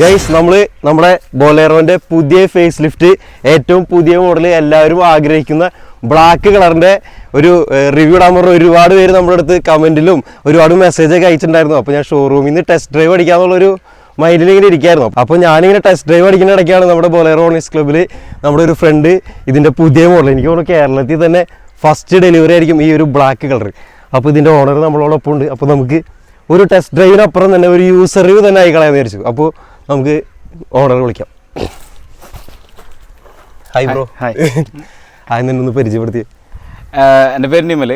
Guys നമ്മൾ നമ്മുടെ ബോലേറോന്റെ പുതിയ ഫേസ് ലിഫ്റ്റ് ഏറ്റവും പുതിയ മോഡൽ എല്ലാവരും ആഗ്രഹിക്കുന്ന ബ്ലാക്ക് കളറിന്റെ ഒരു റിവ്യൂ ഇടാൻ പറഞ്ഞ ഒരുപാട് പേര് നമ്മുടെ അടുത്ത് കമന്റിലും ഒരുപാട് മെസ്സേജ് ഒക്കെ അയച്ചിട്ടുണ്ടായിരുന്നു. അപ്പോൾ ഞാൻ ഷോറൂമിൽ നിന്ന് ടെസ്റ്റ് ഡ്രൈവ് അടിക്കാന്നുള്ളൊരു മൈൻഡിൽ ഇങ്ങനെ ഇരിക്കായിരുന്നു. അപ്പോൾ ഞാനിങ്ങനെ ടെസ്റ്റ് ഡ്രൈവ് അടിക്കുന്ന ഇടയ്ക്കാണ് നമ്മുടെ ബൊലേറോ ഓണീസ് ക്ലബ്ബിൽ നമ്മുടെ ഒരു ഫ്രണ്ട് ഇതിന്റെ പുതിയ മോഡൽ എനിക്ക് തോന്നുന്നു കേരളത്തിൽ തന്നെ ഫസ്റ്റ് ഡെലിവറി ആയിരിക്കും ഈ ഒരു ബ്ലാക്ക് കളർ അപ്പോൾ ഇതിന്റെ ഓണർ നമ്മളോടൊപ്പം ഉണ്ട്. അപ്പോൾ നമുക്ക് ഒരു ടെസ്റ്റ് ഡ്രൈവിനപ്പുറം തന്നെ ഒരു യൂസർ റിവ്യൂ തന്നെ ആയി കളയാൻ വിചാരിച്ചു. അപ്പോൾ നമുക്ക് ഓണർ വിളിക്കാം. ഹായ് ബ്രോ ഹായ് ആദ്യം എന്നെ ഒന്ന് പരിചയപ്പെടുത്തി. എന്റെ പേര് നിമൽ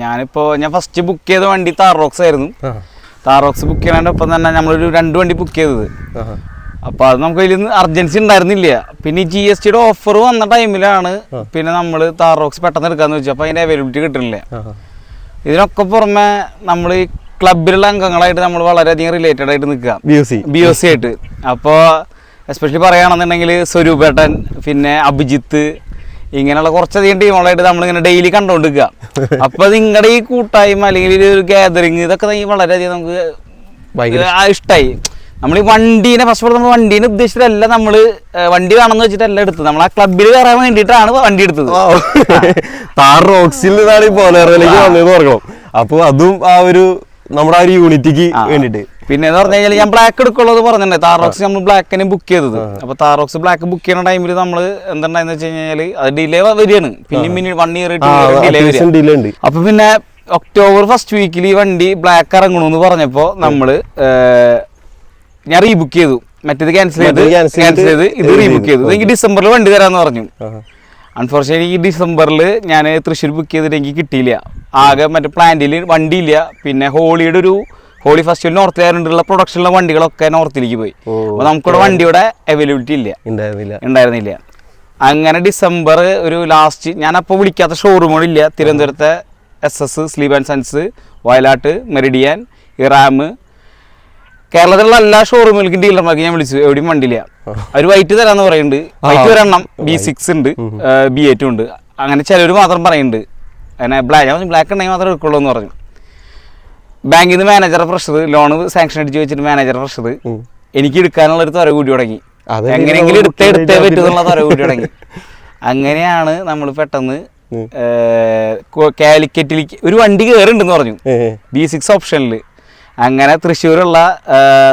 ഞാനിപ്പോൾ ഞാൻ ഫസ്റ്റ് ബുക്ക് ചെയ്ത വണ്ടി താറോക്സ് ആയിരുന്നു. താറോക്സ് ബുക്ക് ചെയ്യണോടൊപ്പം ഒപ്പം തന്നെ നമ്മളൊരു രണ്ട് വണ്ടി ബുക്ക് ചെയ്തത്. അപ്പോൾ അത് നമുക്ക് അതിൽ അർജൻസി ഉണ്ടായിരുന്നില്ല. പിന്നെ ജി എസ് ടിയുടെ ഓഫർ വന്ന ടൈമിലാണ് പിന്നെ നമ്മൾ താറോക്സ് പെട്ടെന്ന് എടുക്കാന്ന് വെച്ചു. അപ്പോൾ അതിന്റെ അവൈലബിലിറ്റി കിട്ടുന്നില്ല ഇതിനൊക്കെ പുറമെ നമ്മൾ ക്ലബിലുള്ള അംഗങ്ങളായിട്ട് നമ്മൾ വളരെയധികം റിലേറ്റഡ് ആയിട്ട് നിൽക്കുക. B O C B O C ആയിട്ട്. അപ്പോൾ എസ്പെഷ്യലി പറയുകയാണെന്നുണ്ടെങ്കിൽ സ്വരൂപേട്ടൻ പിന്നെ അഭിജിത്ത് ഇങ്ങനെയുള്ള കുറച്ചധികം ടീമുകളായിട്ട് നമ്മളിങ്ങനെ ഡെയിലി കണ്ടുകൊണ്ടിരിക്കുക അപ്പോൾ നിങ്ങളുടെ ഈ കൂട്ടായ്മ അല്ലെങ്കിൽ ഒരു ഗ്യാതറിങ് ഇതൊക്കെ വളരെയധികം നമുക്ക് ഇഷ്ടമായി നമ്മൾ ഈ വണ്ടീനെ ഫസ്റ്റ് ഓഫ് നമ്മൾ വണ്ടീനെ ഉദ്ദേശിച്ചിട്ടല്ല നമ്മൾ വണ്ടി വേണമെന്ന് വെച്ചിട്ടല്ല എടുത്തത്. നമ്മൾ ആ ക്ലബിൽ കയറാൻ വേണ്ടിയിട്ടാണ് വണ്ടി എടുത്തത്. താർ റോക്സിൽ നിന്നാണ് ഈ വന്നതെന്ന് പറയണം അപ്പോൾ അതും ആ ഒരു നമ്മുടെ ആ ഒരു യൂണിറ്റിക്ക് വേണ്ടിട്ട് പിന്നെ എന്ന് പറഞ്ഞു കഴിഞ്ഞാൽ ഞാൻ ബ്ലാക്ക് എടുക്കുള്ളത് പറഞ്ഞിട്ടുണ്ട്. താറോക്സ് നമ്മൾ ബ്ലാക്കിന് ബുക്ക് ചെയ്തത്. അപ്പൊ താറോക്സ് ബ്ലാക്ക് ബുക്ക് ചെയ്യുന്ന ടൈമിൽ നമ്മൾ എന്തുണ്ടായെന്ന് വെച്ച് കഴിഞ്ഞാൽ അത് ഡിലേ വരികയാണ്. പിന്നെ പിന്നെ വൺ ഇയർ ഡിലേ ഉണ്ട്. അപ്പൊ പിന്നെ ഒക്ടോബർ ഫസ്റ്റ് വീക്കിൽ ഈ വണ്ടി ബ്ലാക്ക് ഇറങ്ങണമെന്ന് പറഞ്ഞപ്പോ നമ്മൾ ഏർ, ഞാൻ റീബുക്ക് ചെയ്തു. മറ്റേത് ക്യാൻസൽ ചെയ്ത് ക്യാൻസൽ ചെയ്ത് ഇത് റീബുക്ക് ചെയ്തു. എനിക്ക് ഡിസംബറിൽ വണ്ടി തരാന്ന് പറഞ്ഞു. ആഹാ. അൺഫോർച്ചുനേറ്റ്ലി ഈ ഡിസംബറിൽ ഞാൻ തൃശ്ശൂർ ബുക്ക് ചെയ്തിട്ട് എനിക്ക് കിട്ടിയില്ല. ആകെ മറ്റേ പ്ലാന്റിൽ വണ്ടിയില്ല. പിന്നെ ഹോളിയുടെ ഒരു ഹോളി ഫെസ്റ്റിവൽ നോർത്ത് ആയതുകൊണ്ടുള്ള പ്രൊഡക്ഷനുള്ള വണ്ടികളൊക്കെ നോർത്തിലേക്ക് പോയി. അപ്പോൾ നമുക്കിവിടെ വണ്ടിയുടെ അവൈലബിലിറ്റി ഇല്ല. ഉണ്ടായിരുന്നില്ല. ഉണ്ടായിരുന്നില്ല. അങ്ങനെ ഡിസംബർ ഒരു ലാസ്റ്റ് ഞാനപ്പോൾ വിളിക്കാത്ത ഷോറൂമുകളില്ല തിരുവനന്തപുരത്തെ S S sleep and sons Vayalat Meridian Eram കേരളത്തിലുള്ള എല്ലാ ഷോറൂമുകൾക്കും ഡീലർമാർക്ക് ഞാൻ വിളിച്ചു. എവിടെയും വണ്ടിയില്ല. അവർ വൈറ്റ് തരാന്ന് പറയുന്നുണ്ട് വൈറ്റ് ഒരെണ്ണം ബി സിക്സ് ഉണ്ട് ബി എയ്റ്റും ഉണ്ട്. അങ്ങനെ ചിലർ മാത്രം പറയുന്നുണ്ട് അങ്ങനെ ബ്ലാക്ക് ഞാൻ ബ്ലാക്ക് ഉണ്ടെങ്കിൽ മാത്രമേ എടുക്കുള്ളൂ എന്ന് പറഞ്ഞു. ബാങ്കിൽ നിന്ന് മാനേജറെ പ്രഷർ ലോൺ സാങ്ഷൻ അടിച്ച് വെച്ചിട്ട് മാനേജർ പ്രഷർ. എനിക്ക് എടുക്കാനുള്ള ഒരു ത്വര കൂടി തുടങ്ങി. എങ്ങനെയെങ്കിലും എടുത്ത് എടുത്തേ പറ്റുന്നുള്ള ത്വര കൂടി തുടങ്ങി. അങ്ങനെയാണ് നമ്മൾ പെട്ടെന്ന്. കാലിക്കറ്റിലേക്ക് ഒരു വണ്ടി കയറുണ്ടെന്ന് പറഞ്ഞു. ബി സിക്സ് ഓപ്ഷനിൽ അങ്ങനെ തൃശ്ശൂരുള്ള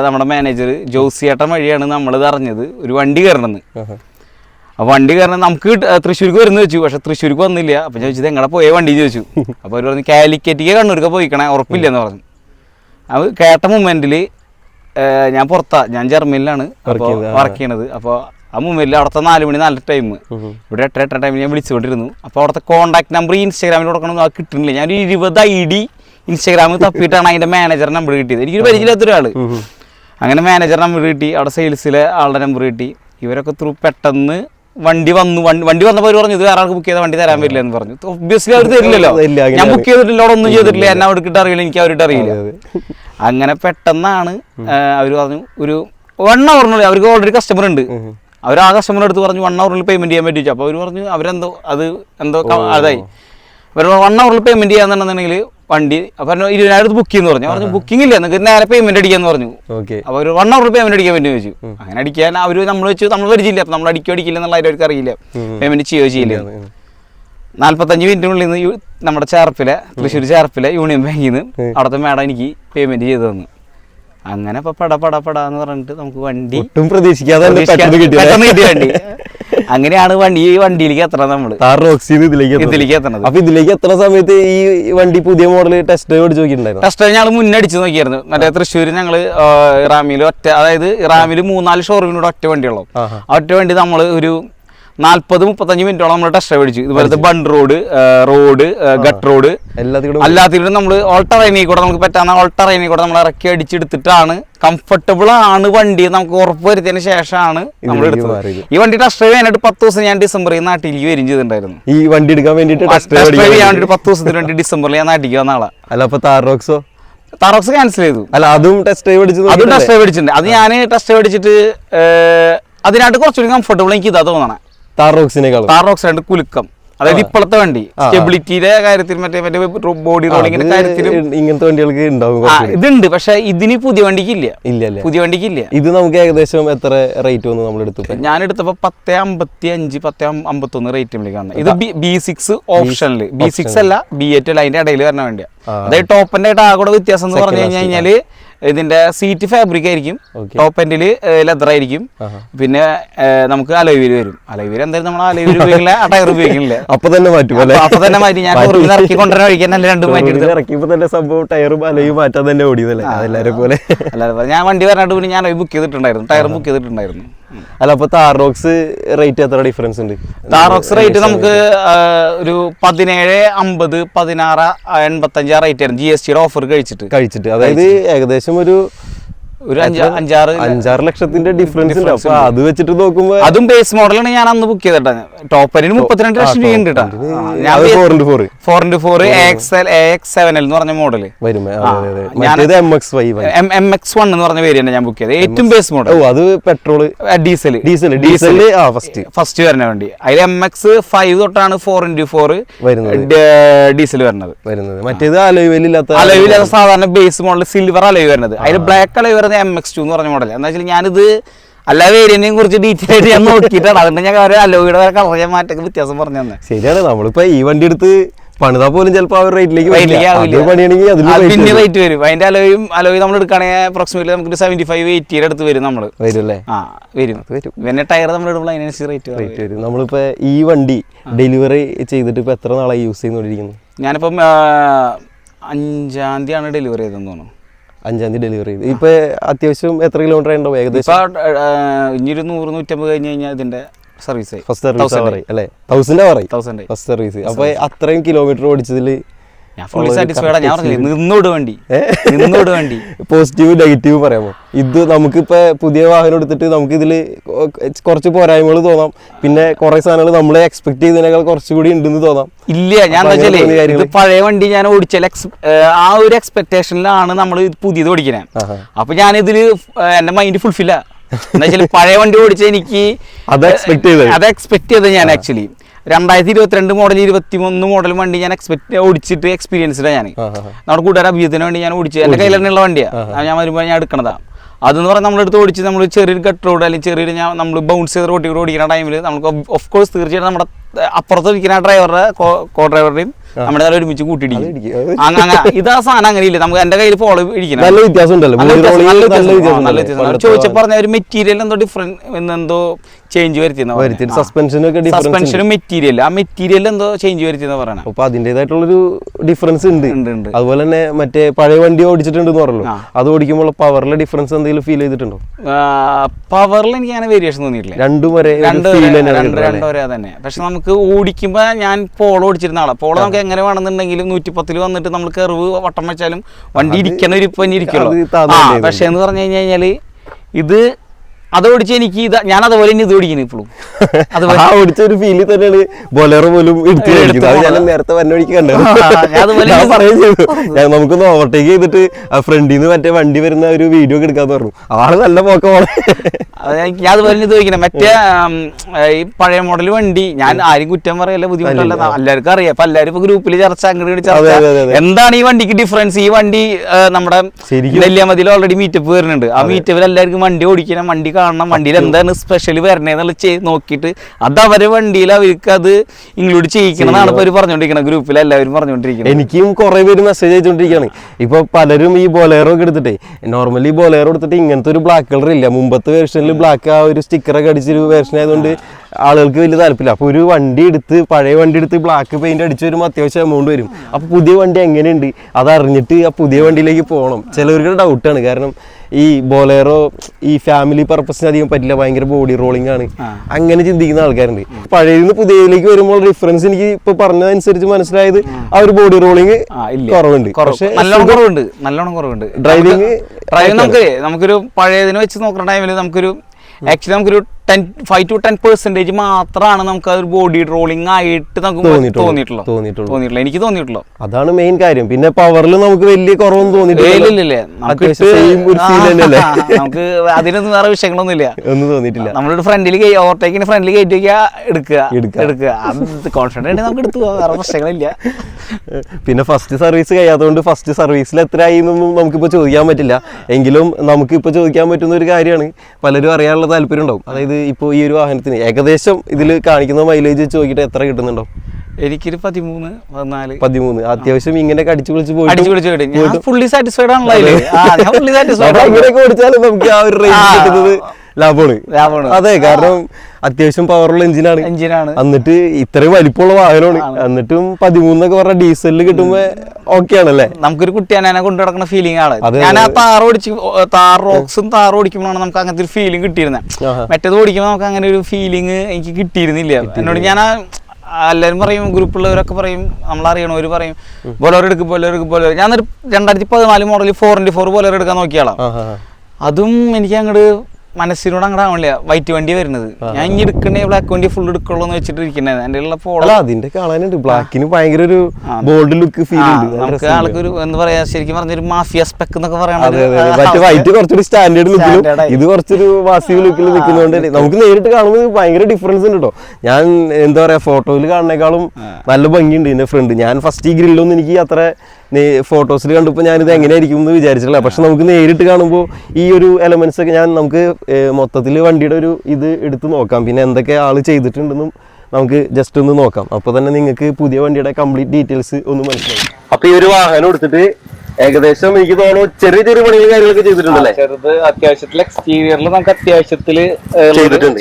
നമ്മുടെ മാനേജർ ജോസിയേട്ടൻ വഴിയാണ് നമ്മൾ അറിഞ്ഞത്. ഒരു വണ്ടി കയറണമെന്ന്. അപ്പൊ അപ്പോൾ വണ്ടി കയറണം നമുക്ക് തൃശ്ശൂർക്ക് വരുന്ന വെച്ചു പക്ഷെ തൃശ്ശൂർക്ക് വന്നില്ല. അപ്പോൾ ചോദിച്ചത് എങ്ങനെ പോയ വണ്ടി? ചോദിച്ചു. അപ്പോൾ അവർ പറഞ്ഞു കാലിക്കറ്റിക്ക് കണ്ണൂർക്ക് പോയിക്കണേ. ഉറപ്പില്ല എന്ന് പറഞ്ഞു. അത് കേട്ട മൊമെന്റിൽ ഞാൻ പുറത്താ. ഞാൻ ജർമ്മനിലാണ് അപ്പോൾ വർക്ക് ചെയ്യണത്. അപ്പോൾ ആ മൊമെന്റിൽ അവിടുത്തെ നാല് മണി നാല് ടൈം ഇവിടെ എട്ട് എട്ടര ടൈമിൽ ഞാൻ വിളിച്ചുകൊണ്ടിരുന്നു. അപ്പോൾ അവിടുത്തെ കോൺടാക്ട് നമ്പർ ഇൻസ്റ്റാഗ്രാമിൽ കൊടുക്കണം അത് കിട്ടുന്നില്ല ഞാൻ ഒരു ഇരുപത് ഐ ഡി ഇൻസ്റ്റാഗ്രാമിൽ തപ്പിയിട്ടാണ് അതിന്റെ മാനേജർ നമ്പർ കിട്ടിയത്. എനിക്കൊരു പരിചയമില്ലാത്ത ഒരാൾ അങ്ങനെ മാനേജർ നമ്പർ കിട്ടി. അവിടെ സെയിൽസിലെ ആളുടെ നമ്പർ കിട്ടി. ഇവരൊക്കെ ത്രൂ പെട്ടെന്ന് വണ്ടി വന്നു. വണ്ടി വണ്ടി വന്നപ്പോൾ അവർ പറഞ്ഞു ഇത് വേറെ ആൾക്ക് ബുക്ക് ചെയ്ത വണ്ടി തരാൻ പറ്റില്ല എന്ന് പറഞ്ഞു. ഒബ്വിയസ്ലി അവർ തരില്ലല്ലോ. ഞാൻ ബുക്ക് ചെയ്തിട്ടില്ല അവിടെ ഒന്നും ചെയ്തിട്ടില്ല. എന്നെ അവിടെ കിട്ടാൻ അറിയില്ല എനിക്ക് അവരിട്ട് അറിയില്ല. അങ്ങനെ പെട്ടെന്നാണ് അവർ പറഞ്ഞു ഒരു വൺ അവറിനുള്ളിൽ അവർക്ക് ഓൾറെഡി കസ്റ്റമർ ഉണ്ട്. അവർ ആ കസ്റ്റമർ എടുത്ത് പറഞ്ഞു വൺ അവറിൽ പേയ്മെന്റ് ചെയ്യാൻ പറ്റിച്ചു. അപ്പോൾ അവർ പറഞ്ഞു അവരെന്തോ അത് എന്തോ അതായി. അവർ വൺ അവറിൽ പേയ്മെന്റ് ചെയ്യാന്നുണ്ടെന്നുണ്ടെങ്കിൽ വണ്ടി പറഞ്ഞു ഇരുപതിനായിരത്ത് ബുക്ക് ചെയ്യുന്നു പറഞ്ഞു. പറഞ്ഞു ബുക്കിംഗ് ഇല്ല നിങ്ങൾക്ക് നേരെ പേയ്മെന്റ് അടിക്കാന്ന് പറഞ്ഞു. അവർ ഒരു വൺ അവർ പേയ്മെന്റ് അടിക്കാൻ വേണ്ടി ചോദിച്ചു. അങ്ങനെ അടിക്കാൻ അവർ നമ്മൾ വെച്ച് നമ്മൾ പരിചയമില്ല. അപ്പൊ നമ്മൾ അടിക്കോ അടിക്കില്ല എന്നുള്ള അവർക്ക് അറിയില്ല. പേയ്മെന്റ് ചെയ്യോ ചെയ്യില്ല. നാല്പത്തഞ്ച് മിനിറ്റിനുള്ളിൽ നിന്ന് നമ്മുടെ ചേർപ്പിലെ തൃശ്ശൂർ ചേർപ്പിലെ യൂണിയൻ ബാങ്കിൽ നിന്ന് അവിടുത്തെ മേഡം എനിക്ക് പേയ്മെന്റ് ചെയ്തു തന്നു. അങ്ങനെ ഇപ്പൊ പട പട പട എന്ന് പറഞ്ഞിട്ട് നമുക്ക് വണ്ടി പ്രതീക്ഷിക്കാതെ പെട്ടെന്ന് കിട്ടി വണ്ടി. അങ്ങനെയാണ് വണ്ടി ഈ വണ്ടിയിലേക്ക് എത്തണം നമ്മൾ. താർ റോക്സിന്ന് ഇതിലേക്ക്. ഇതിലേക്ക് എത്തണം അപ്പൊ ഇതിലേക്ക് എത്തുന്ന സമയത്ത് ഈ വണ്ടി പുതിയ മോഡൽ ടെസ്റ്റ് ഡ്രൈവ് അടിച്ച് നോക്കിയിട്ടുണ്ടായിരുന്നു? ടെസ്റ്റ് ഞങ്ങൾ മുന്നടിച്ച് നോക്കിയായിരുന്നു. മറ്റേ തൃശ്ശൂർ ഞങ്ങൾ ഇറാമിൽ ഒറ്റ അതായത് ഇറാമിൽ മൂന്നാൽ ഷോറൂമിനോട് ഒറ്റ വണ്ടിയുള്ളൂ. ഒറ്റ വണ്ടി നമ്മൾ ഒരു നാല്പത് മുപ്പത്തഞ്ച് മിനിറ്റോളം നമ്മൾ ടെസ്റ്റ് മേടിച്ചു ഇതുപോലത്തെ bund road road gut road അല്ലാത്തതിലും നമ്മൾ ഓൾട്ടറൈനി കൂടെ നമുക്ക് പറ്റാവുന്ന ഓൾട്ടറൈനി കൂടെ നമ്മൾ ഇറക്കി അടിച്ചെടുത്തിട്ടാണ് കംഫർട്ടബിൾ ആണ് വണ്ടി നമുക്ക് ഉറപ്പ് വരുത്തിയതിന് ശേഷമാണ് നമ്മൾ എടുത്തത്. ഈ വണ്ടി ടെസ്റ്റ് ഡ്രൈവ് ചെയ്യാനായിട്ട് പത്ത് ദിവസം ഞാൻ ഡിസംബറിൽ നാട്ടിലേക്ക് വരും ചെയ്തിട്ടുണ്ടായിരുന്നു. ഈ വണ്ടി എടുക്കാൻ വേണ്ടിയിട്ട് ടെസ്റ്റ് ഡ്രൈവ് ചെയ്യാൻ വേണ്ടി പത്ത് ദിവസത്തിന് വേണ്ടി ഡിസംബറിൽ ഞാൻ നാട്ടിലേക്ക് വന്ന ആളാ. അല്ല അപ്പൊ താറോക്സോ താറോക്സ് ക്യാൻസൽ ചെയ്തു. അല്ല അതും ടെസ്റ്റ് ഡ്രൈവ് അടിച്ചു അതും ടെസ്റ്റ് ഡ്രൈവ് അടിച്ചിട്ടുണ്ട്. അത് ഞാൻ ടെസ്റ്റ് ഡ്രൈവ് അടിച്ചിട്ട് അതിനായിട്ട് കുറച്ചുകൂടി കംഫർട്ടബിൾ എനിക്ക് ഇതാ തോന്നണേ. താർ താറോക്സ് കുലുക്കം. അതായത് ഇപ്പോഴത്തെ വണ്ടി. സ്റ്റെബിലിറ്റിയുടെ കാര്യത്തിൽ മറ്റേ മറ്റേ ബോഡി റോളിങ്ങിന്റെ കാര്യത്തിലും ഇങ്ങനത്തെ വണ്ടികൾക്ക് ഉണ്ടാവും. ഇതുണ്ട്. പക്ഷെ ഇതിന് പുതിയ വണ്ടിക്ക് ഇല്ല ഇല്ല. പുതിയ വണ്ടിക്ക് ഇല്ല ഇത് നമുക്ക് ഏകദേശം എത്ര റേറ്റ് വന്നു നമ്മൾ എടുത്തു? ഞാൻ എടുത്തപ്പോ പത്ത് അമ്പത്തി അഞ്ച് പത്ത് അമ്പത്തി ഒന്ന് റേറ്റ് വിളിക്കാന്ന് ഇത് ബി സിക്സ് ഓപ്ഷനിൽ ബി സിക്സ് അല്ല ബി എറ്റ് അല്ല അതിന്റെ ഇടയിൽ വരണ വേണ്ടിയാ. അതായത് ടോപ്പിന്റെ ആകെ വ്യത്യാസം എന്ന് പറഞ്ഞു കഴിഞ്ഞു കഴിഞ്ഞാൽ ഇതിന്റെ സീറ്റ് ഫാബ്രിക് ആയിരിക്കും. ടോപ്പ് എൻഡിൽ ലെതർ ആയിരിക്കും. പിന്നെ നമുക്ക് അലൈവീര് വരും. അലൈവീര് എന്തായാലും നമ്മൾ അലൈവീര് ഉപയോഗിക്കില്ല ആ ടയർ ഉപയോഗിക്കില്ല. അപ്പൊ തന്നെ മാറ്റും അപ്പൊ തന്നെ മാറ്റി. ഞാൻ ഇറക്കി കൊണ്ടുവരാൻ വഴിക്കാൻ തന്നെ രണ്ടും മാറ്റി ഇറക്കിയപ്പോ തന്നെ സംഭവം ടയറും അലയും മാറ്റാൻ തന്നെ ഓടിയതല്ലേ? പോലെ അല്ലാതെ ഞാൻ വണ്ടി പറഞ്ഞിട്ട് പിന്നെ ഞാൻ ബുക്ക് ചെയ്തിട്ടുണ്ടായിരുന്നു. ടയർ ബുക്ക് ചെയ്തിട്ടുണ്ടായിരുന്നു. അല്ല അപ്പൊ താറോക്സ് റേറ്റ് എത്ര ഡിഫറൻസ് ഉണ്ട്? താറോക്സ് റേറ്റ് നമുക്ക് ഒരു പതിനേഴ് അമ്പത് പതിനാറ് എൺപത്തഞ്ച് റേറ്റ് ആയിരുന്നു ജി എസ് ടിയുടെ ഓഫർ കഴിച്ചിട്ട്. കഴിച്ചിട്ട്. അതായത് ഏകദേശം ഒരു ഒരു അഞ്ച് അഞ്ചാറ് അഞ്ചാറ് ലക്ഷത്തിന്റെ ഡിഫറൻസ് ഉണ്ട്. അപ്പൊ അത് വെച്ചിട്ട് നോക്കുമ്പോ അതും ബേസ് മോഡലാണ് ഞാൻ അന്ന് ബുക്ക് ചെയ്തിട്ടാ ടോപ്പറിന് മുപ്പത്തിരണ്ട് ലക്ഷം രൂപ ഉണ്ട് കേട്ടോ. Four into four X L X seven L എന്ന് പറഞ്ഞ മോഡൽ എം എക്സ് വൺ എന്ന് പറഞ്ഞ വേരിയന്റ് ഞാൻ ബുക്ക് ചെയ്തത്. ഏറ്റവും ബേസ് മോഡൽ അത് പെട്രോൾ ഡീസൽ ഡീസൽ ഡീസൽ ആ ഫസ്റ്റ് ഫസ്റ്റ് വരുന്ന വേണ്ടി. അതിൽ എം എക്സ് ഫൈവ് തൊട്ടാണ് ഫോർ ഇന്റു ഫോർ വരുന്നത്. ഡീസൽ വരുന്നത് വരുന്നത്. മറ്റേത് അലോയിലില്ലാത്ത അലോയിലില്ലാത്ത സാധാരണ ബേസ് മോഡൽ സിൽവർ അലോയ് വരുന്നത്. അതിൽ ബ്ലാക്ക് അലോയ് വരുന്നത് എം എക്സ് ടു എന്ന് പറഞ്ഞ മോഡൽ എന്താ വെച്ചാൽ ഞാനിത് എല്ലാ വേരിയന്റിനെയും കുറിച്ച് ഡീറ്റെയിൽ ആയിട്ട് ഞാൻ നോക്കിയിട്ടാണ്. അതുകൊണ്ട് ഞാൻ ഒരു അലോയുടെ കളർ ഞാൻ മാറ്റൊക്കെ വ്യത്യാസം പറഞ്ഞു തന്നെ. ശരിയാണ്. നമ്മളിപ്പോ ഈ വണ്ടി എടുത്ത് പണിതാ പോലും ചിലപ്പോൾ അവർ റേറ്റിലേക്ക് പിന്നെ വരും. റേറ്റ് വരും. അതിന്റെ അലോയും അലോയും നമ്മൾ എടുക്കുകയാണെങ്കിൽ അപ്രോക്സിമേറ്റ്ലി നമുക്ക് സെവന്റി ഫൈവ് എയ്റ്റിയുടെ അടുത്ത് വരും നമ്മൾ വരും അല്ലേ ആ വരും. വരും. പിന്നെ ടയർ നമ്മൾ ഇടുമ്പോൾ അതിനനുസരിച്ച് റേറ്റ് റേറ്റ് വരും. നമ്മളിപ്പോ ഈ വണ്ടി ഡെലിവറി ചെയ്തിട്ട് ഇപ്പൊ എത്ര നാളായി യൂസ് ചെയ്തുകൊണ്ടിരിക്കുന്നത് ഞാനിപ്പം അഞ്ചാം തീയതിയാണ് ഡെലിവറി ചെയ്തതെന്ന് തോന്നുന്നു. അഞ്ചാം തീയതി ഡെലിവറി ചെയ്തു. ഇപ്പൊ അത്യാവശ്യം എത്ര കിലോമീറ്റർ ഉണ്ടോ ഏകദേശം? ഇനിയൊരു നൂറ് നൂറ്റമ്പത് കഴിഞ്ഞ് കഴിഞ്ഞാൽ ഇതിന്റെ സർവീസ് ഫസ്റ്റ് സർവീസ് അല്ലേ? തൗസൻഡ് പറയും തൗസൻഡ് ഫസ്റ്റ് സർവീസ് അപ്പൊ അത്രയും കിലോമീറ്റർ ഓടിച്ചതിൽ ഞാൻ ഫുള്ളി സാറ്റിസ്ഫൈഡ് ഞാൻ പറഞ്ഞില്ലേ നിന്നോട് വണ്ടി നിന്നോട് വണ്ടി. പോസിറ്റീവ് നെഗറ്റീവ് പറയാമോ? ഇത് നമുക്കിപ്പോ പുതിയ വാഹനം എടുത്തിട്ട് നമുക്ക് ഇതിൽ കുറച്ച് പോരായ്മകൾ തോന്നാം. പിന്നെ കുറെ സാധനങ്ങൾ നമ്മൾ എക്സ്പെക്ട് ചെയ്തതിനേക്കാൾ കുറച്ചുകൂടി ഉണ്ടെന്ന് തോന്നാം. ഇല്ല ഞാൻ ഇത് പഴയ വണ്ടി ഞാൻ ഓടിച്ചാൽ ആ ഒരു എക്സ്പെക്ടേഷനിലാണ് നമ്മൾ പുതിയത് ആഹാ. അപ്പൊ ഞാൻ ഇതിൽ എന്റെ മൈൻഡ് ഫുൾഫില്ല പഴയ വണ്ടി ഓടിച്ച എനിക്ക് അത് expect ചെയ്തത്. അത് എക്സ്പെക്ട് ചെയ്തത് ഞാൻ ആക്ച്വലി രണ്ടായിരത്തി ഇരുപത്തിരണ്ട് മോഡൽ ഇരുപത്തി മൂന്ന് മോഡൽ വണ്ടി ഞാൻ എക്സ്പെക്ട് ഓടിച്ചിട്ട് എക്സ്പീരിയൻസ്ഡാണ് ഞാൻ. നമ്മുടെ കൂട്ടുകാർ അഭിയത്തിന് വേണ്ടി ഞാൻ ഓടിച്ചു എന്റെ കയ്യിൽ തന്നെയുള്ള വണ്ടിയാണ് ഞാൻ വരുമ്പോൾ ഞാൻ എടുക്കണതാ. അതെന്ന് പറഞ്ഞാൽ നമ്മളെടുത്ത് ഓടിച്ച് നമ്മൾ ചെറിയൊരു കട്ട് റോഡ് അല്ലെങ്കിൽ ചെറിയൊരു ഞാൻ നമ്മൾ ബൗൺസ് ചെയ്ത് റോട്ടിൽ കൂടെ ഓടിക്കുന്ന ടൈമിൽ നമുക്ക് ഓഫ് കോഴ്സ് തീർച്ചയായിട്ടും നമ്മുടെ അപ്പുറത്ത് ഇരിക്കുന്ന ഡ്രൈവറുടെ കോ ഡ്രൈവറുടെയും നമ്മുടെ തല ഒരുമിച്ച് കൂട്ടിയിടിക്കും. ഇതാ സാധനം അങ്ങനെ ഇല്ല നമുക്ക് എന്റെ കയ്യിൽ ഫോളോ ഇരിക്കണം നല്ല വ്യത്യാസം ഉണ്ടല്ലോ നല്ല വ്യത്യാസം, ചോദിച്ചപ്പോൾ പറഞ്ഞ ഒരു മെറ്റീരിയൽ എന്തോ ഡിഫറെന്റ് എന്തോ ചേഞ്ച് വരുത്തിയെന്ന് സസ്പെൻഷനും മെറ്റീരിയൽ ആ. മെറ്റീരിയൽ എന്തോ ചേഞ്ച് വരുത്തിയെന്ന് പറയണം. അപ്പൊ അതിന്റെതായിട്ടുള്ളൊരു ഡിഫറൻസ് ഉണ്ട്. അതുപോലെ തന്നെ മറ്റേ പഴയ വണ്ടി ഓടിച്ചിട്ടുണ്ട് പറഞ്ഞല്ലോ. അത് ഓടിക്കുമ്പോൾ പവറിലെ ഡിഫറൻസ് എന്തെങ്കിലും ഫീൽ ചെയ്തിട്ടുണ്ടോ? പവറിൽ എനിക്ക് അങ്ങനെ വേരിയേഷൻ തോന്നിയിട്ടില്ല. രണ്ടും വരെ രണ്ട് ഫീൽ ഒരേ- രണ്ട് ഒരേ തന്നെ പക്ഷെ നമുക്ക് ഓടിക്കുമ്പോ ഞാൻ പോളോ ഓടിച്ചിരുന്ന ആളാണ് പോളോ നമുക്ക് എങ്ങനെ വേണമെന്നുണ്ടെങ്കിലും നൂറ്റിപ്പത്തിൽ വന്നിട്ട് നമ്മൾ കെറിവ് വട്ടം വെച്ചാലും വണ്ടി ഇരിക്കണ ഒരു ഇപ്പം ഇരിക്കുള്ളൂ. പക്ഷെ എന്ന് പറഞ്ഞു കഴിഞ്ഞു കഴിഞ്ഞാൽ ഇത് അത് ഓടിച്ച് എനിക്ക് ഇത് ഞാൻ അതുപോലെ തന്നെ ഇത് ഓടിക്കുന്നു ഇപ്പോഴും ആ ഓടിച്ച ഒരു ഫീലിൽ തന്നെയാണ് ബൊലേറോ പോലും ഞാൻ നേരത്തെ വന്നോടിക്ക് കണ്ടത്. ഞാൻ ഞാൻ ഇത് പറയുകയും ചെയ്തു. ഞാൻ നമുക്കൊന്ന് ഓവർടേക്ക് ചെയ്തിട്ട് ആ ഫ്രണ്ടിൽ നിന്ന് മറ്റേ വണ്ടി വരുന്ന ഒരു വീഡിയോ ഒക്കെ എടുക്കാന്ന് പറഞ്ഞു. ആൾ നല്ല പോക്ക പോണെ ഞാൻ അതുപോലെ തന്നെ ഇത് ചോദിക്കണം മറ്റേ ഈ പഴയ മോഡൽ വണ്ടി ഞാൻ ആരും കുറ്റം പറയല്ല ബുദ്ധിമുട്ടല്ല. എല്ലാവർക്കും അറിയാം. അപ്പൊ എല്ലാവരും ഇപ്പൊ ഗ്രൂപ്പിൽ ചർച്ച അങ്ങോട്ട് ചർച്ച. എന്താണ് ഈ വണ്ടിക്ക് ഡിഫറൻസ് ഈ വണ്ടി നമ്മുടെ. നെല്ലിയാമതിയിൽ ഓൾറെഡി മീറ്റപ്പ് വരുന്നുണ്ട്. ആ മീറ്റപ്പിൽ എല്ലാവർക്കും വണ്ടി ഓടിക്കണം വണ്ടി കാണണം. വണ്ടിയിൽ എന്താണ് സ്പെഷ്യൽ വരണേന്നുള്ള ചെയ് നോക്കിയിട്ട് അത് അവരെ വണ്ടിയിൽ അവർക്ക് അത് ഇൻക്ലൂഡ് ചെയ്യിക്കണം ഇപ്പൊ അവർ പറഞ്ഞുകൊണ്ടിരിക്കുന്നത് ഗ്രൂപ്പിൽ എല്ലാവരും പറഞ്ഞുകൊണ്ടിരിക്കുന്നത് എനിക്കും കുറെ പേര് മെസ്സേജ് അയച്ചുകൊണ്ടിരിക്കുകയാണ്. ഇപ്പൊ പലരും ഈ ബൊലേറോ ഒക്കെ എടുത്തിട്ടേ നോർമലി ബൊലേറോ എടുത്തിട്ട് ഇങ്ങനത്തെ ഒരു ബ്ലാക്ക് കളർ ഇല്ല. മുമ്പത്തെ വേർഷനിൽ ബ്ലാക്ക് ആ ഒരു സ്റ്റിക്കറൊക്കെ അടിച്ചൊരു വേർഷൻ ആയതുകൊണ്ട് ആളുകൾക്ക് വലിയ താല്പര്യമില്ല. അപ്പോൾ ഒരു വണ്ടി എടുത്ത് പഴയ വണ്ടി എടുത്ത് ബ്ലാക്ക് പെയിന്റ് അടിച്ച് വരുമ്പോൾ അത്യാവശ്യം എമൗണ്ട് വരും. അപ്പോൾ പുതിയ വണ്ടി എങ്ങനെയുണ്ട്? അത് അറിഞ്ഞിട്ട് ആ പുതിയ വണ്ടിയിലേക്ക് പോകണം. ചിലവർക്ക് ഡൗട്ടാണ് കാരണം ഈ ബോലേറോ ഈ ഫാമിലി പർപ്പസിന് അധികം പറ്റില്ല. ഭയങ്കര ബോഡി റോളിംഗ് ആണ്. അങ്ങനെ ചിന്തിക്കുന്ന ആൾക്കാരുണ്ട്. പഴയ പുതിയതിലേക്ക് വരുമ്പോൾ ഡിഫറൻസ് എനിക്ക് ഇപ്പൊ പറഞ്ഞതനുസരിച്ച് മനസ്സിലായത് ആ. ഒരു ബോഡി റോളിംഗ്. കുറവുണ്ട്. നല്ലോണം കുറവുണ്ട്. നല്ലോണം കുറവുണ്ട്. Driving ഡ്രൈവിംഗ് നമുക്ക് നമുക്കൊരു പഴയതിനെ വെച്ച് നോക്കുന്ന ടൈമിൽ നമുക്കൊരു ആക്ച്വലി നമുക്കൊരു ten five to ten percentage മാത്രമാണ് നമുക്ക് അതൊരു ഒരു ബോഡി റോളിംഗ് ആയിട്ട് നമുക്ക് തോന്നിയിട്ടുള്ളൂ. തോന്നിയിട്ടുള്ളൂ. എനിക്ക് തോന്നിയിട്ടുള്ളൂ. അതാണ് മെയിൻ കാര്യം. പിന്നെ പവറിൽ നമുക്ക് വലിയ കുറവൊന്നും തോന്നിയിട്ടില്ല നമുക്ക് അതിനൊന്നും വേറെ വിഷയങ്ങളൊന്നും ഇല്ല ഒന്നും തോന്നിയിട്ടില്ല. നമ്മളൊരു ഫ്രണ്ടിൽ ഓവർടേക്കിന് ഫ്രണ്ടിൽ കയറ്റി വെക്കുക എടുക്കുക. എടുക്കുക. ആയിട്ട് നമുക്ക് എടുത്തു വേറെ പ്രശ്നങ്ങളില്ല. പിന്നെ ഫസ്റ്റ് സർവീസ് കഴിയാത്തതുകൊണ്ട് ഫസ്റ്റ് സർവീസിൽ എത്ര ആയി എന്നൊന്നും നമുക്കിപ്പോൾ ചോദിക്കാൻ പറ്റില്ല. എങ്കിലും നമുക്കിപ്പോൾ ചോദിക്കാൻ പറ്റുന്ന ഒരു കാര്യമാണ്. പലരും അറിയാനുള്ള താല്പര്യം ഉണ്ടാവും. അതായത് ഇപ്പോൾ ഈ ഒരു വാഹനത്തിന് ഏകദേശം ഇതിൽ കാണിക്കുന്ന മൈലേജ് വെച്ച് നോക്കിയിട്ട് എത്ര കിട്ടുന്നുണ്ടോ? എനിക്കൊരു പതിമൂന്ന് പതിനാല്. പതിമൂന്ന്. അത്യാവശ്യം ഇങ്ങനെ അടിച്ചു വിളിച്ച് പോയിട്ട് അടിച്ചു പിടിച്ചു പോയിട്ട് ഫുള്ളി സാറ്റിസ്ഫൈഡ് ആണല്ലോ ഫുള്ളി സാറ്റിസ്ഫൈഡ് അങ്ങനെയൊക്കെ ഓടിച്ചാലും നമുക്ക് ആ ഒരു റേഞ്ച് കിട്ടുന്നത് ലാഭമാണ്. അതെ കാരണം അത്യാവശ്യം പവറുള്ള എഞ്ചിനാണ് എഞ്ചിനാണ് എന്നിട്ട് ഇത്രയും വലിപ്പമുള്ള വാഹനമാണ്. എന്നിട്ടും പതിമൂന്നൊക്കെ പറഞ്ഞ ഡീസലിൽ കിട്ടുമ്പോ ഓക്കെ ആണല്ലേ നമുക്കൊരു കുട്ടിയാനെ കൊണ്ടു നടക്കുന്ന ഫീലിംഗ് ആണ്. ഞാൻ ആ താർ ഓടിച്ച് താർ റോക്സും താർ ഓടിക്കുമ്പോഴാണ് നമുക്ക് അങ്ങനത്തെ ഒരു ഫീലിംഗ് കിട്ടിയിരുന്നത് മറ്റേത് ഓടിക്കുമ്പോൾ നമുക്ക് അങ്ങനെ ഒരു ഫീലിംഗ് എനിക്ക് കിട്ടിയിരുന്നില്ല. എന്നോട് ഞാൻ എല്ലാരും എല്ലാവരും പറയും ഗ്രൂപ്പുള്ളവരൊക്കെ പറയും നമ്മളറിയണവർ പറയും ബോലർ എടുക്കും ബോലർ എടുക്കും ബോലർ ഞാൻ രണ്ടായിരത്തി പതിനാല് മോഡൽ ഫോർ ഇന്റി ഫോർ ബോലർ എടുക്കാൻ നോക്കിയാളാ. അതും എനിക്ക് അങ്ങോട്ട് മനസ്സിനോട് അങ്ങോട്ട് ആവണില്ല. വൈറ്റ് വണ്ടി വരുന്നത്. ഞാൻ ഇനി എടുക്കണേ ബ്ലാക്ക് വണ്ടി ഫുൾ എടുക്കുള്ളൂ എന്ന് വെച്ചിട്ട് ഇരിക്കുന്നത് എന്റെ ഉള്ള അതിന്റെ കാണാനുണ്ട്. ബ്ലാക്കിന് ഭയങ്കര ഒരു ബോൾഡ് ലുക്ക് ഫീൽ ഉണ്ട്. നമുക്ക് ആൾക്ക് ഒരു എന്താ പറയാ ശരിക്കും പറഞ്ഞൊരു മാഫിയ സ്പെക്ക് എന്നൊക്കെ പറയണത് വൈറ്റ് കുറച്ചൊരു സ്റ്റാൻഡേർഡ് ലുക്കിലും. ഇത് കുറച്ചൊരു വാസീവ് ലുക്കിൽ നിൽക്കുന്നതുകൊണ്ട് നമുക്ക് നേരിട്ട് കാണുന്നത് ഭയങ്കര ഡിഫറൻസ് ഉണ്ട് കേട്ടോ ഞാൻ എന്താ പറയാ ഫോട്ടോയിൽ കാണുന്നേക്കാളും നല്ല ഭംഗിയുണ്ട് ഇതിന്റെ ഫ്രണ്ട് ഞാൻ ഫസ്റ്റ് ഈ ഗ്രില്ലൊന്നും എനിക്ക് അത്ര ഫോട്ടോസിൽ കണ്ടപ്പോൾ ഞാനിത് എങ്ങനെയായിരിക്കും എന്ന് വിചാരിച്ചിട്ടില്ല. പക്ഷെ നമുക്ക് നേരിട്ട് കാണുമ്പോൾ ഈ ഒരു എലമെന്റ്സ് ഒക്കെ ഞാൻ നമുക്ക് മൊത്തത്തിൽ വണ്ടിയുടെ ഒരു ഇത് എടുത്ത് നോക്കാം. പിന്നെ എന്തൊക്കെ ആൾ ചെയ്തിട്ടുണ്ടെന്നും നമുക്ക് ജസ്റ്റ് ഒന്ന് നോക്കാം. അപ്പോൾ തന്നെ നിങ്ങൾക്ക് പുതിയ വണ്ടിയുടെ കംപ്ലീറ്റ് ഡീറ്റെയിൽസ് ഒന്ന് മനസ്സിലാവും. അപ്പോൾ ഈ ഒരു വാഹനം എടുത്തിട്ട് ഏകദേശം എനിക്ക് തോന്നുന്നു ചെറിയ ചെറിയ പണികൾ കാര്യങ്ങളൊക്കെ ചെയ്തിട്ടുണ്ടല്ലേ? ചെറുത് അത്യാവശ്യത്തിൽ എക്സ്റ്റീരിയറിൽ നമുക്ക് അത്യാവശ്യത്തിൽ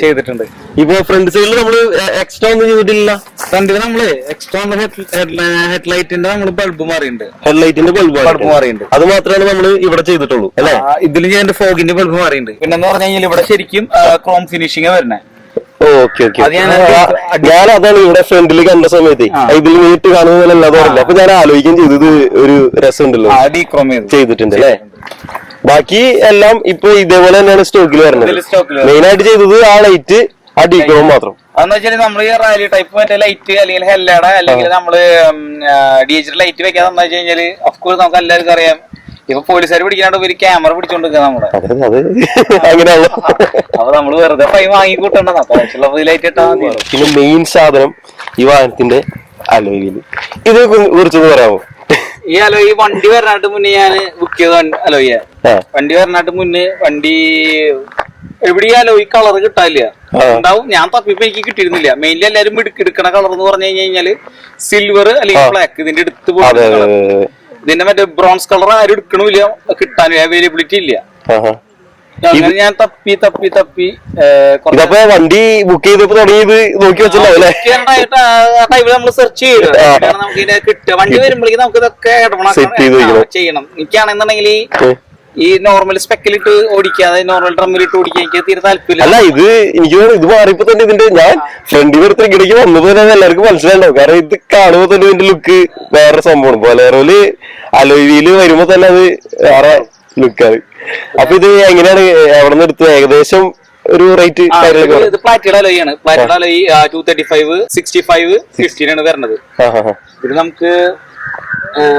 ചെയ്തിട്ടുണ്ട്. ഇപ്പൊ ഫ്രണ്ട് സൈഡിൽ നമ്മൾ എക്സ്ട്രാ ഒന്നും ചെയ്തിട്ടില്ല. ഫ്രണ്ടിൽ നമ്മൾ എക്സ്ട്രാ ഹെഡ്ലൈറ്റിന്റെ നമ്മൾ ബൾബ് മാറിയിട്ടുണ്ട്. ഹെഡ്ലൈറ്റിന്റെ ബൾബ് ബൾബ് മാറിയിട്ടുണ്ട്. അത് മാത്രമാണ് നമ്മൾ ഇവിടെ ചെയ്തിട്ടുള്ളൂ അല്ലെ? ഇതിൽ ഞാൻ ഫോഗിന്റെ ബൾബ് മാറിയിട്ടുണ്ട്. പിന്നെ പറഞ്ഞു കഴിഞ്ഞാൽ ഇവിടെ ശരിക്കും ക്രോം ഫിനിഷിംഗ് വരുന്നത് അത് ഞാൻ അതാണ് ഇവിടെ ഫ്രണ്ടിൽ കണ്ട സമയത്ത്. ഇതിൽ നേരിട്ട് കാണുന്ന പോലെ അപ്പൊ ഞാൻ ആലോചിക്കുകയും ചെയ്തത് ഒരു രസമുണ്ടല്ലോ. ചെയ്തിട്ടുണ്ട് അല്ലേ? ബാക്കി എല്ലാം ഇപ്പൊ ഇതേപോലെ തന്നെയാണ് സ്റ്റോക്കിൽ വരുന്നത്. മെയിൻ ആയിട്ട് ചെയ്തത് ആ ലൈറ്റ് ആ ഡീക്രോം മാത്രം. അതെന്ന് വെച്ചാൽ നമ്മൾ ഈ റാലി ടൈപ്പ് മറ്റേ ലൈറ്റ് അല്ലെങ്കിൽ ഹെല്ലട അല്ലെങ്കിൽ നമ്മൾ ഡിജിറ്റൽ ലൈറ്റ് വെക്കാതെ എന്ന് വെച്ച് കഴിഞ്ഞാൽ ഓഫ്കോഴ്സ് നമുക്ക് എല്ലാവർക്കും അറിയാം. ഇപ്പൊ പോലീസുകാർ പിടിക്കാണ്ട് ഒരു ക്യാമറ പിടിച്ചോണ്ടിരിക്കുക നമ്മുടെ അപ്പൊ നമ്മൾ വെറുതെ ഫൈൻ വാങ്ങി കൂട്ടണ്ട അപ്പൊ ആവശ്യമുള്ള മതി. പിന്നെ മെയിൻ സാധനം ഈ വാഹനത്തിന്റെ അലോയിൽ ഇതിനെ കുറിച്ചൊന്ന് പറയാമോ? ഈ അലോയി വണ്ടി വരണാട്ട് മുന്നേ ഞാൻ ബുക്ക് ചെയ്ത അലോയ വണ്ടി വരണാട്ട് മുന്നേ വണ്ടി എവിടെ ഈ അലോയി കളർ കിട്ടാനില്ല. ഉണ്ടാവും. ഞാൻ തപ്പിപ്പോ എനിക്ക് കിട്ടിയിരുന്നില്ല. മെയിൻലി എല്ലാരും എടുക്ക- എടുക്കണ കളർ എന്ന് പറഞ്ഞു കഴിഞ്ഞാൽ സിൽവർ അല്ലെങ്കിൽ ബ്ലാക്ക് ഇതിന്റെ അടുത്ത് അതെ. ഇതിന്റെ മറ്റേ ബ്രോൺസ് കളർ ആരും എടുക്കണില്ല. കിട്ടാൻ അവൈലബിലിറ്റി ഇല്ല. അങ്ങനെ ഞാൻ തപ്പി തപ്പി തപ്പി ഇതപ്പോ വണ്ടി ബുക്ക് ചെയ്തപ്പോ തുടങ്ങിയത് നോക്കി വെച്ചല്ലോ അല്ലേ? ടൈമിൽ നമ്മൾ സെർച്ച് ചെയ്തു. ആ. നമുക്ക് ഇതിനെ കിട്ടുക. വണ്ടി വരുമ്പോഴേക്കും നമുക്ക് ഇതൊക്കെ. ആ, ചെയ്യണം. എനിക്കാണെന്നുണ്ടെങ്കിൽ ഈ നോർമൽ സ്പെക്കിലിട്ട് ഓടിക്കാതെ നോർമൽ ഡ്രമ്മിലിട്ട് ഓടിക്കാൻ എനിക്ക് തീരെ താല്പര്യമില്ല. അല്ല ഇത് എനിക്ക് ഇത് മാറിയപ്പോ തന്നെ ഇതിന്റെ ഞാൻ ഫ്രണ്ട് എടുത്ത് ഇടയ്ക്ക് വന്നപ്പോ തന്നെ എല്ലാവർക്കും മനസ്സിലാണ്ടാവും കാരണം ഇത് കാണുമ്പോ തന്നെ ഇതിന്റെ ലുക്ക് വേറെ സംഭവമാണ്. ബൊലേറോയിൽ അലോയിൽ വരുമ്പോ തന്നെ അത് വേറെ ലുക്കാണ് അപ്പൊ ഇത് എങ്ങനെയാണ് എവിടെ നിന്ന് എടുത്തത്? ഏകദേശം ഒരു റേറ്റ് ഇത് പ്ലാറ്റിയുടെ അലോയാണ് പ്ലാറ്റിയുടെ alloy two thirty five sixty five fifteen ആണ് വരുന്നത്. ഇത് നമുക്ക്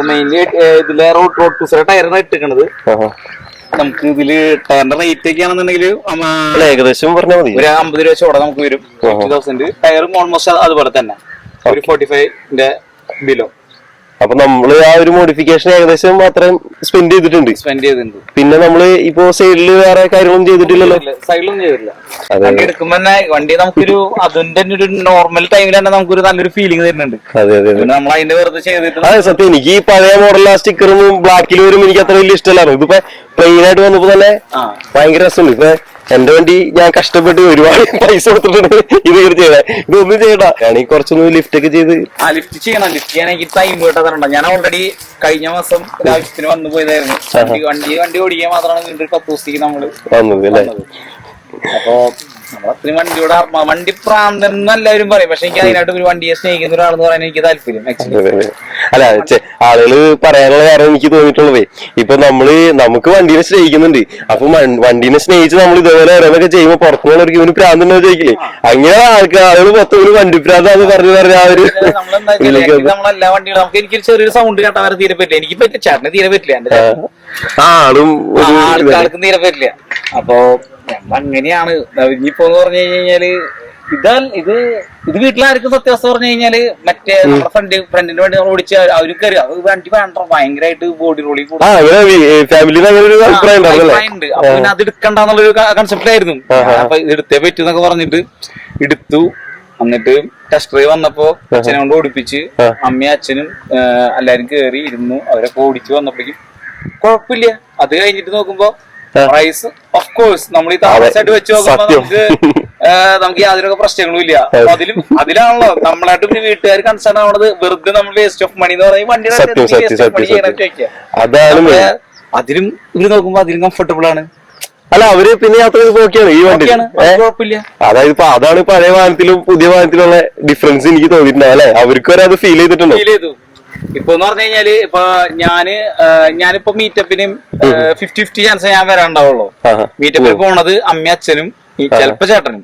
മെയിൻലി ഇതിലെ റോഡ് റോഡ് സൈഡ് ടയറാണ് ഇട്ടിരിക്കണത്. നമുക്ക് ഇതിൽ ടയറിന്റെ റേറ്റ് ഒക്കെ ആണെന്നുണ്ടെങ്കിൽ ഏകദേശം പറഞ്ഞാൽ മതി. ഒരു അമ്പത് രൂപ ചോട നമുക്ക് വരും. തൗസൻഡ് ടയറും ഓൾമോസ്റ്റ് അതുപോലെ തന്നെ. ഒരു ഫോർട്ടി ഫൈവിന്റെ ബിലോ അപ്പൊ നമ്മൾ ആ ഒരു മോഡിഫിക്കേഷൻ ഏകദേശം അത്രയും സ്പെൻഡ് ചെയ്തിട്ടുണ്ട്. സ്പെൻഡ് ചെയ്തിട്ടുണ്ട്. പിന്നെ നമ്മൾ ഇപ്പോ സൈഡിൽ വേറെ കാര്യങ്ങളും ചെയ്തിട്ടില്ലല്ലോ? സൈഡിലും ചെയ്തില്ല. വണ്ടി എടുക്കുമ്പോ തന്നെ വണ്ടി നമുക്കൊരു അതിന്റെ ഒരു നോർമൽ ടൈമിൽ തന്നെ നമുക്കൊരു നല്ലൊരു ഫീലിംഗ് തരുന്നുണ്ട്. അതെ അതെ നമ്മൾ അതിന്റെ വെറുതെ ചെയ്തിട്ട് അതെ സത്യം. എനിക്ക് ഈ പഴയ മോഡൽ ആ സ്റ്റിക്കറും ബ്ലാക്കിൽ വരും എനിക്ക് അത്ര വലിയ ഇഷ്ടമല്ലായിരുന്നു ഇതിപ്പോ പ്ലെയിൻ ആയിട്ട് വന്നപ്പോ തന്നെ ഭയങ്കര രസമുണ്ട്. ഇപ്പൊ എന്റെ വണ്ടി ഞാൻ കഷ്ടപ്പെട്ട് ഒരുപാട് പൈസ കൊടുത്തിട്ടുണ്ട്. ഇത് ചെയ്യണേ ഇതൊന്നും ചെയ്യണ്ട. ഞാൻ ഈ കുറച്ചൊന്ന് ലിഫ്റ്റ് ഒക്കെ ചെയ്ത് ആ ലിഫ്റ്റ് ചെയ്യണം. ലിഫ്റ്റ് ചെയ്യാൻ എനിക്ക് ടൈം കിട്ടാറുണ്ട് ഞാൻ ഓൾറെഡി കഴിഞ്ഞ മാസം ആവശ്യത്തിന് വന്നു പോയതായിരുന്നു. വണ്ടി വണ്ടി വണ്ടി ഓടിക്കാൻ മാത്രമാണ് വീണ്ടും നമ്മൾ വന്നത് അല്ലേ? അപ്പൊ നമ്മളത്രയും വണ്ടി കൂടെ വണ്ടി പ്രാന്തൻ എന്ന് എല്ലാവരും പറയും. പക്ഷെ എനിക്ക് അതിനായിട്ട് ഒരു വണ്ടിയെ സ്നേഹിക്കുന്ന ഒരാളെന്ന് പറയാൻ എനിക്ക് താല്പര്യം ആക്ച്വലി. അല്ല ആളുകൾ പറയാനുള്ള കാര്യം എനിക്ക് തോന്നിയിട്ടുള്ളതേ ഇപ്പൊ നമ്മൾ നമുക്ക് വണ്ടീനെ സ്നേഹിക്കുന്നുണ്ട്. അപ്പൊ വണ്ടിനെ സ്നേഹിച്ച് നമ്മൾ ഇതേപോലെ ഓരോന്നൊക്കെ ചെയ്യുമ്പോ പുറത്തുനിന്നുള്ളവർക്ക് ഇവന് പ്രാന്തുണ്ടോ ചോദിക്കില്ലേ? അങ്ങനെ ആൾക്ക് ആളുകൾ മൊത്തം ഒരു വണ്ടി പ്രാന്താന്ന് പറഞ്ഞു പറഞ്ഞ ആ ഒരു നമ്മളെല്ലാ വണ്ടികളും നമുക്ക് എനിക്ക് ചെറിയൊരു സൗണ്ട് കേട്ടാ വരെ തീരെ പറ്റില്ല. എനിക്ക് പറ്റില്ല ചേട്ടന് തീരെ പറ്റില്ല എന്റെ ആളും. ആൾക്കാർക്കും തീരെ പറ്റില്ല. അപ്പൊ ഞമ്മ അങ്ങനെയാണ് ഇനിയിപ്പോ പറഞ്ഞു കഴിഞ്ഞാൽ ഇതാ ഇത് ഇത് വീട്ടിലായിരിക്കും സത്യാവസ്ഥ പറഞ്ഞു കഴിഞ്ഞാൽ മറ്റേ നമ്മുടെ ഫ്രണ്ട് ഫ്രണ്ടിന്റെ വേണ്ടി നമ്മൾ ഓടിച്ച് അവർക്ക് കയറി അത് വണ്ടി വേണ്ട ഭയങ്കരമായിട്ട് ബോഡി റോളിൽ ഉണ്ട്. അപ്പൊ പിന്നെ അത് എടുക്കണ്ടെന്നുള്ളൊരു കൺസെപ്റ്റ് ആയിരുന്നു. അപ്പൊ ഇത് എടുത്തേ പറ്റൂന്നൊക്കെ പറഞ്ഞിട്ട് എടുത്തു. എന്നിട്ട് ടെസ്റ്റ് ഡ്രൈവ് വന്നപ്പോ അച്ഛനെ കൊണ്ട് ഓടിപ്പിച്ച് അമ്മയും അച്ഛനും എല്ലാരും കേറി ഇരുന്നു. അവരൊക്കെ ഓടിച്ചു വന്നപ്പോഴേക്കും കുഴപ്പമില്ല. അത് കഴിഞ്ഞിട്ട് നോക്കുമ്പോ പ്രൈസ് ഓഫ് കോഴ്സ് നമ്മൾ ഈ താമസമായിട്ട് വെച്ച് നോക്കുമ്പോ നമുക്ക് നമുക്ക് യാതൊരു പ്രശ്നങ്ങളും ഇല്ല. അതിലും അതിലാണല്ലോ. നമ്മളായിട്ട് പിന്നെ വീട്ടുകാർ കൺസേൺ ആവണത് വെറുതെ നമ്മൾ വേസ്റ്റ് ഓഫ് മണി എന്ന് പറയും വണ്ടിയുടെ അതിലും ഇവർ നോക്കുമ്പോ അതിലും കംഫർട്ടബിൾ ആണ്. അല്ല അവർ പിന്നെ യാത്ര ചെയ്ത് നോക്കിയാണ് ഈ വണ്ടി. അതായത് ഇപ്പൊ അതാണ് പഴയ വാഹനത്തിലും പുതിയ വാഹനത്തിലുള്ള ഡിഫറൻസ് എനിക്ക് തോന്നിയിട്ടുണ്ടാവും അല്ലെ? അവർക്ക് വരെ അത് ഫീൽ ചെയ്തിട്ടുണ്ടോ ഇപ്പൊ എന്ന് പറഞ്ഞു കഴിഞ്ഞാൽ ഇപ്പൊ ഞാൻ ഞാനിപ്പോ മീറ്റപ്പിനും ഫിഫ്റ്റി ഫിഫ്റ്റി ചാൻസ് ഞാൻ വരാണ്ടാവുള്ളൂ. മീറ്റപ്പിൽ പോണത് അമ്മ അച്ഛനും ചെലപ്പോ ചേട്ടനും.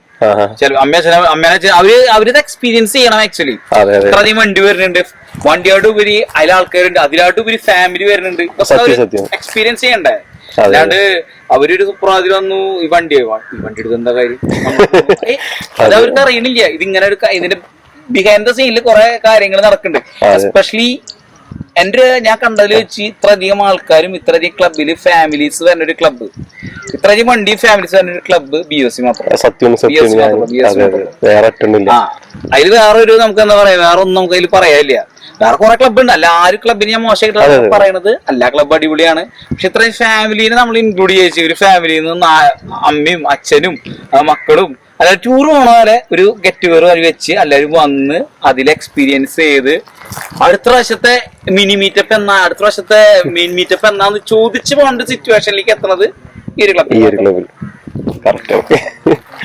അമ്മ അച്ഛനും അമ്മേനെ അവർ അവരിത് എക്സ്പീരിയൻസ് ചെയ്യണം ആക്ച്വലി അതെ അതെ ഇത്രയധികം വണ്ടി വരുന്നുണ്ട്. വണ്ടിയായിട്ട് ഉപരി അതിലെ ആൾക്കാരുണ്ട്. അതിലായിട്ട് ഉപരി ഫാമിലി വരുന്നുണ്ട്. എക്സ്പീരിയൻസ് ചെയ്യണ്ടേ. അല്ലാണ്ട് അവരൊരു സുപ്രാതിൽ വന്നു ഈ വണ്ടി ഈ വണ്ടി എടുത്ത് എന്താ കാര്യം? അത് അവർക്ക് അറിയണില്ല. ഇതിങ്ങനെ ഒരു ഇതിന്റെ ബിഹൈൻഡ് ദ സീനിൽ കുറെ കാര്യങ്ങൾ നടക്കുന്നുണ്ട് എസ്പെഷ്യലി എന്റെ ഞാൻ കണ്ടതിൽ വെച്ച് ഇത്രയധികം ആൾക്കാരും ഇത്രയധികം ക്ലബിൽ ഫാമിലീസ് വരുന്ന ഒരു ക്ലബ്ബ് ഇത്രയധികം വണ്ടി ഫാമിലീസ് വരുന്ന ഒരു ക്ലബ്ബ് ബി എസ് സി മാത്രം സത്യം സത്യം അതിൽ വേറെ ഒരു നമുക്ക് എന്താ പറയാ വേറെ ഒന്നും നമുക്ക് അതിൽ പറയാനില്ല. വേറെ കുറെ ക്ലബ്ബ് ഉണ്ട്. അല്ല ആ ഒരു ക്ലബിന് ഞാൻ മോശമായിട്ട് പറയണത്? അല്ല ക്ലബ്ബ് അടിപൊളിയാണ്. പക്ഷെ ഇത്രയും ഫാമിലിനെ നമ്മൾ ഇൻക്ലൂഡ് ചെയ്യിച്ചു ഒരു ഫാമിലിന്ന് നിന്ന് അമ്മയും അച്ഛനും മക്കളും അല്ല ടൂർ പോണ പോലെ ഒരു ഗെറ്റ് ടുഗർ വഴി വെച്ച് എല്ലാവരും വന്ന് അതിൽ എക്സ്പീരിയൻസ് ചെയ്ത് അടുത്ത പ്രാവശ്യത്തെ മിനി മീറ്റപ്പ് എന്നാ അടുത്ത പ്രാവശ്യത്തെ മിനി മീറ്റപ്പ് എന്നാന്ന് ചോദിച്ചു പോകേണ്ട സിറ്റുവേഷനിലേക്ക് എത്തുന്നത് ഈ ഒരു ഈ ക്ലബിൽ ഒരു ക്ലബിൽ കറക്റ്റ് ഓക്കെ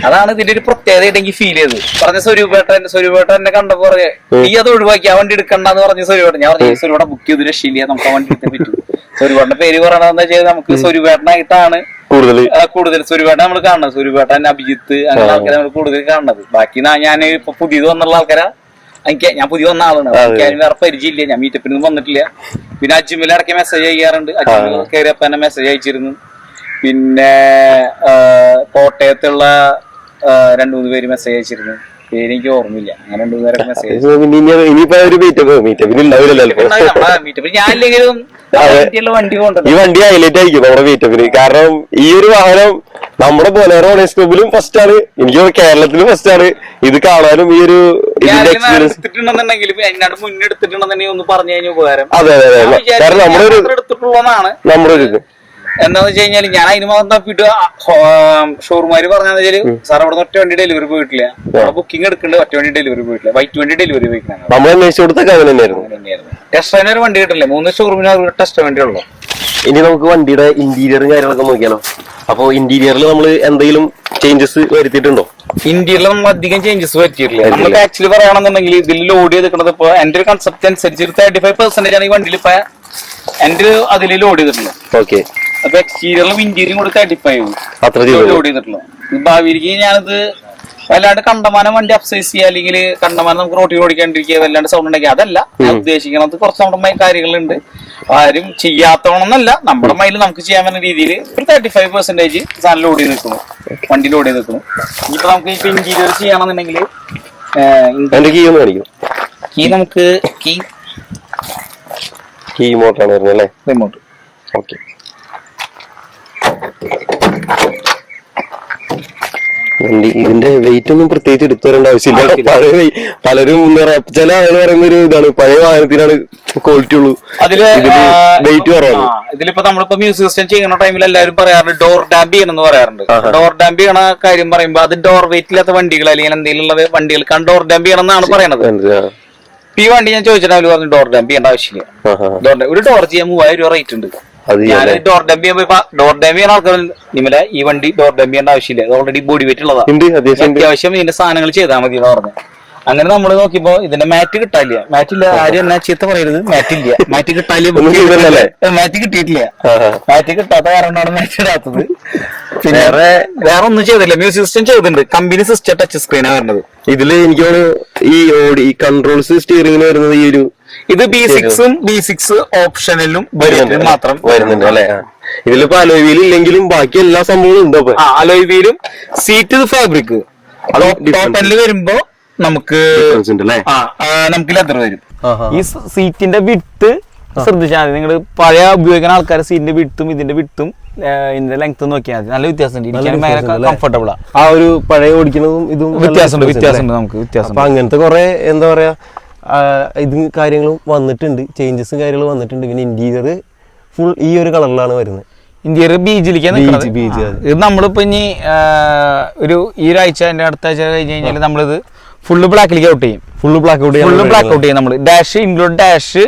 അതാണ് ഇതിന്റെ ഒരു പ്രത്യേകത എനിക്ക് ഫീൽ ചെയ്തത്. പറഞ്ഞ സ്വരൂപേട്ടൻ സ്വരൂപേട്ടൻ എന്നെ കണ്ടപ്പോ പറയാ നീ അത് ഒഴിവാക്കി ആ വണ്ടി എടുക്കണ്ടെന്ന് പറഞ്ഞ സ്വരൂപേട്ടൻ. ഞാൻ പറഞ്ഞു സ്വരൂപേട്ടൻ ബുക്ക് ചെയ്ത് രക്ഷയില്ല നമുക്ക് ആ വണ്ടി എടുക്കാൻ പറ്റും. സ്വരൂപേട്ടന്റെ പേര് പറയണതെന്ന് വെച്ചാൽ നമുക്ക് സ്വരൂപേട്ടനായിട്ടാണ് കൂടുതൽ. സ്വരൂപേട്ടൻ നമ്മൾ കാണുന്നത്. സ്വരൂപേട്ടൻ അഭിജിത്ത് അങ്ങനെ ആൾക്കാരെ നമ്മൾ കൂടുതൽ കാണുന്നത്. ബാക്കി നാ- ഞാൻ ഇപ്പൊ പുതിയത് വന്നുള്ള ആൾക്കാരാ. എനിക്ക് ഞാൻ പുതിയ വന്ന ആളാണ്. എനിക്ക് അതിന് വേറെ പരിചയമില്ല. ഞാൻ മീറ്റപ്പിൽ നിന്ന് വന്നിട്ടില്ല. പിന്നെ അജ്മിൽ ഇടയ്ക്ക് മെസ്സേജ് അയക്കാറുണ്ട്. അജ്മിൽ കയറിയപ്പോ എന്നെ മെസ്സേജ് അയച്ചിരുന്നു. പിന്നെ കോട്ടയത്തുള്ള രണ്ടു മൂന്ന് പേര് മെസ്സേജ് അയച്ചിരുന്നു. പേര് എനിക്ക് ഓർമ്മയില്ല. അങ്ങനെ രണ്ടു മൂന്ന് പേരൊക്കെ മെസ്സേജ് മീറ്റപ്പിൽ വണ്ടി ഈ വണ്ടി ഹൈലൈറ്റ് ആയിരിക്കും നമ്മുടെ മീറ്റപ്പിന് കാരണം ഈ ഒരു വാഹനം നമ്മുടെ ബൊലേറോ ക്ലബിലും ഫസ്റ്റ് ആണ്. എനിക്ക് കേരളത്തിലും ഫസ്റ്റ് ആണ്. ഇത് കാണാനും ഈ ഒരു ഇതിന്റെ എക്സ്പീരിയൻസ് എടുത്തിട്ടുണ്ടെന്നുണ്ടെങ്കിൽ എന്നോട് മുന്നേ എടുത്തിട്ടുണ്ടെന്നുണ്ടെങ്കിൽ ഒന്ന് പറഞ്ഞു കഴിഞ്ഞ ഉപകാരം. അതെ അതെ അതെ. കാരണം നമ്മുടെ ഒരു എടുത്തിട്ടുള്ളതാണ് നമ്മുടെ ഒരു ഇത്. എന്താന്ന് വെച്ച് കഴിഞ്ഞാൽ ഞാൻ അതിന് മാത്രം തപ്പിട്ട് ഷോറുമാര് പറഞ്ഞാന്ന് വെച്ചാൽ സാർ അവിടെ ഒറ്റ വണ്ടി ഡെലിവറി പോയിട്ടില്ല. ബുക്കിംഗ് എടുക്കേണ്ട ഒറ്റ വണ്ടി ഡെലിവറി പോയിട്ടില്ല. വൈറ്റ് വണ്ടി ഡെലിവറി തന്നെയായിരുന്നു ടെസ്റ്റ് ഒരു വണ്ടി കിട്ടില്ല. മൂന്ന് ഷോറൂമിന് ടെസ്റ്റ് വണ്ടി ഉള്ളു. ഇനി നമുക്ക് വണ്ടിയുടെ ഇന്റീരിയറും കാര്യങ്ങളൊക്കെ നോക്കിയാലോ? അപ്പൊ ഇന്റീരിയറിൽ നമ്മൾ എന്തെങ്കിലും ചേഞ്ചസ് വരുത്തിയിട്ടുണ്ടോ? ഇന്ത്യയിൽ നമ്മൾ അധികം ചേഞ്ചസ് പറ്റിയിട്ടില്ല നമുക്ക് ആക്ച്വലി പറയുകയാണെന്നുണ്ടെങ്കിൽ ഇതിൽ ലോഡ് ചെയ്തിരിക്കുന്നത് ഇപ്പൊ എന്റെ ഒരു കൺസെപ്റ്റ് അനുസരിച്ച് ഒരു തേർട്ടി ഫൈവ് പെർസെന്റേജ് ആണ് ഈ വണ്ടിയിൽ ഇപ്പൊ എന്റെ അതിൽ ലോഡ് ചെയ്തിട്ടുള്ളത്. ഓക്കെ അപ്പൊ എക്സ്റ്റീരിയറിലും ഇന്റീരിയറും കൂടി തേർട്ടി ഫൈവ് ലോഡ് ചെയ്തിട്ടുള്ളൂ ഈ ഭാവിയിലേക്ക് ഞാനിത് വല്ലാണ്ട് കണ്ടമാനം വണ്ടി അപ്സൈസ് ചെയ്യുക അല്ലെങ്കിൽ കണ്ടമാനം നമുക്ക് റോട്ടിൽ ഓടിക്കാണ്ടിരിക്കുക വല്ലാണ്ട് സൗണ്ട് ഉണ്ടാക്കി അതല്ല. ഞാൻ ഉദ്ദേശിക്കുന്നത് കുറച്ച് നമ്മുടെ മൈ കാര്യങ്ങളുണ്ട്. ആരും ചെയ്യാത്തവണമെന്നല്ല നമ്മുടെ മൈൽ നമുക്ക് ചെയ്യാൻ പറ്റുന്ന രീതിയിൽ ഒരു തേർട്ടി ഫൈവ് പെർസെന്റേജ് സാധനം ലോഡ് ചെയ്ത് നിൽക്കുന്നു. വണ്ടി ലോഡ് ചെയ്ത് നിൽക്കുന്നു. ഇനിയിപ്പോ നമുക്ക് ഇപ്പൊ ഇന്റീരിയർ ചെയ്യണമെന്നുണ്ടെങ്കിൽ കീ നമുക്ക് കീ കീ റിമോട്ട് വരുന്നത് അല്ലേ? റിമോട്ട് ഓക്കെ വണ്ടി. ഇതിന്റെ വെയിറ്റ് ഒന്നും പ്രത്യേകിച്ച് എടുത്തു വരേണ്ട ആവശ്യമില്ല. പഴയ പലരും ചില ആളുകൾ പറയുന്ന ഒരു ഇതാണ് പഴയ വാഹനത്തിനാണ് ക്വാളിറ്റി ഉള്ളൂ. അതിൽ വെയിറ്റ് കുറവാണ്. ഇതിലിപ്പോ നമ്മളിപ്പോ മ്യൂസിക് സിസ്റ്റം ചെയ്യുന്ന ടൈമിൽ എല്ലാവരും പറയാറുണ്ട് ഡോർ ഡാമ്പ് ചെയ്യണമെന്ന് പറയാറുണ്ട്. ഡോർ ഡാമ്പ് ചെയ്യണ കാര്യം പറയുമ്പോ അത് ഡോർ വെയിറ്റ് ഇല്ലാത്ത വണ്ടികൾ അല്ലെങ്കിൽ എന്തെങ്കിലും ഉള്ള വണ്ടികൾക്കാണ് ഡോർ ഡാമ്പ് ചെയ്യണം എന്നാണ് പറയണത്. ഈ വണ്ടി ഞാൻ ചോദിച്ചിട്ട് അവർ പറഞ്ഞു ഡോർ ഡാമ്പ് ചെയ്യേണ്ട ആവശ്യമില്ല. ഡോർ ഒരു ഡോർ ചെയ്യാൻ മൂവായിരം രൂപ റേറ്റ് ഉണ്ട്. ഞാൻ? ഡോർ ഡാമ്പ് ചെയ്യുമ്പോ ഡോർ ഡാമ്പ് ചെയ്യുന്ന ആൾക്കാർ നിമല ഈ വണ്ടി ഡോർ ചെയ്യേണ്ട ആവശ്യമില്ല. ഓൾറെഡി ബോഡി വെയിറ്റ് ഉള്ളതാ. ഉണ്ട് അത്യാവശ്യം ഇതിന്റെ സാധനങ്ങൾ ചെയ്താൽ മതി എന്ന് പറഞ്ഞു. അങ്ങനെ നമ്മൾ നോക്കിയപ്പോ ഇതിന്റെ മാറ്റ് കിട്ടാനില്ല. മാറ്റ് ഇല്ല ആരും എന്നാ ചീത്ത പറയരുത്. മാറ്റ് ഇല്ല. മാറ്റ് കിട്ടാനില്ല മാറ്റ് കിട്ടിയിട്ടില്ല. മാറ്റ് കിട്ടാത്ത കാരണമാണ് മാറ്റ് ഇടാത്തത്. പിന്നെ വേറെ വേറെ ഒന്നും ചെയ്തില്ല മ്യൂസിക് സിസ്റ്റം ചെയ്തിട്ടുണ്ട് കമ്പനി സിസ്റ്റം ടച്ച് സ്ക്രീനാ വരുന്നത്. ഇതിൽ എനിക്ക് ഈ ഓടി കൺട്രോൾസ് സ്റ്റിയറിംഗിന് വരുന്നത് ഈ ഒരു ഇത് ബി സിക്സും ബി സിക്സ് ഓപ്ഷനിലും വരുന്നുണ്ട് മാത്രം. വരുന്നുണ്ട് അല്ലെ? ഇതിലിപ്പോ അലോയിവീൽ ഇല്ലെങ്കിലും ബാക്കി എല്ലാ സംഭവങ്ങളും ഉണ്ട് അപ്പൊ ആ അലോയ് വീലും സീറ്റ് ഫാബ്രിക് അത് ടോപ്പ് വരുമ്പോ നമുക്ക് Difference ഉണ്ട് അല്ലേ? ആ ആ, നമുക്ക് ലെതർ വരും. ഈ സീറ്റിന്റെ വിട്ട് ശ്രദ്ധിച്ചാൽ മതി. നിങ്ങൾ പഴയ ഉപയോഗിക്കുന്ന ആൾക്കാരെ സീറ്റിന്റെ വിട്ടും ഇതിന്റെ വിട്ടും ഇതിന്റെ ലെങ്ത് നോക്കിയാൽ മതി. നല്ല വ്യത്യാസമുണ്ട്. ഇരിക്കാൻ ഭയങ്കര? കംഫർട്ടബിൾ ആ. ഒരു പഴയ ഓടിക്കുന്നതും ഇതും വ്യത്യാസമുണ്ട് വ്യത്യാസമുണ്ട്. നമുക്ക് വ്യത്യാസം അങ്ങനത്തെ കുറെ എന്താ പറയാ ഇതും കാര്യങ്ങളും വന്നിട്ടുണ്ട്. ചേഞ്ചസും കാര്യങ്ങളും വന്നിട്ടുണ്ട്. പിന്നെ ഇന്റീരിയർ ഫുൾ ഈ ഒരു കളറിലാണ് വരുന്നത്. ഇന്ത്യയിൽ ബീച്ചിലേക്ക്. ഇത് നമ്മളിപ്പോ ഇനി ഒരു ഈ ഒരാഴ്ച എന്റെ അടുത്ത ആഴ്ച കഴിഞ്ഞ് കഴിഞ്ഞാൽ നമ്മളിത് ഫുള്ള് ബ്ലാക്കിലേക്ക് ഔട്ട് ചെയ്യും. ഫുള്ള് ബ്ലാക്ക് ഔട്ട് ചെയ്യും ഫുള്ള് ബ്ലാക്ക് ഔട്ട് ചെയ്യും നമ്മൾ dash include dash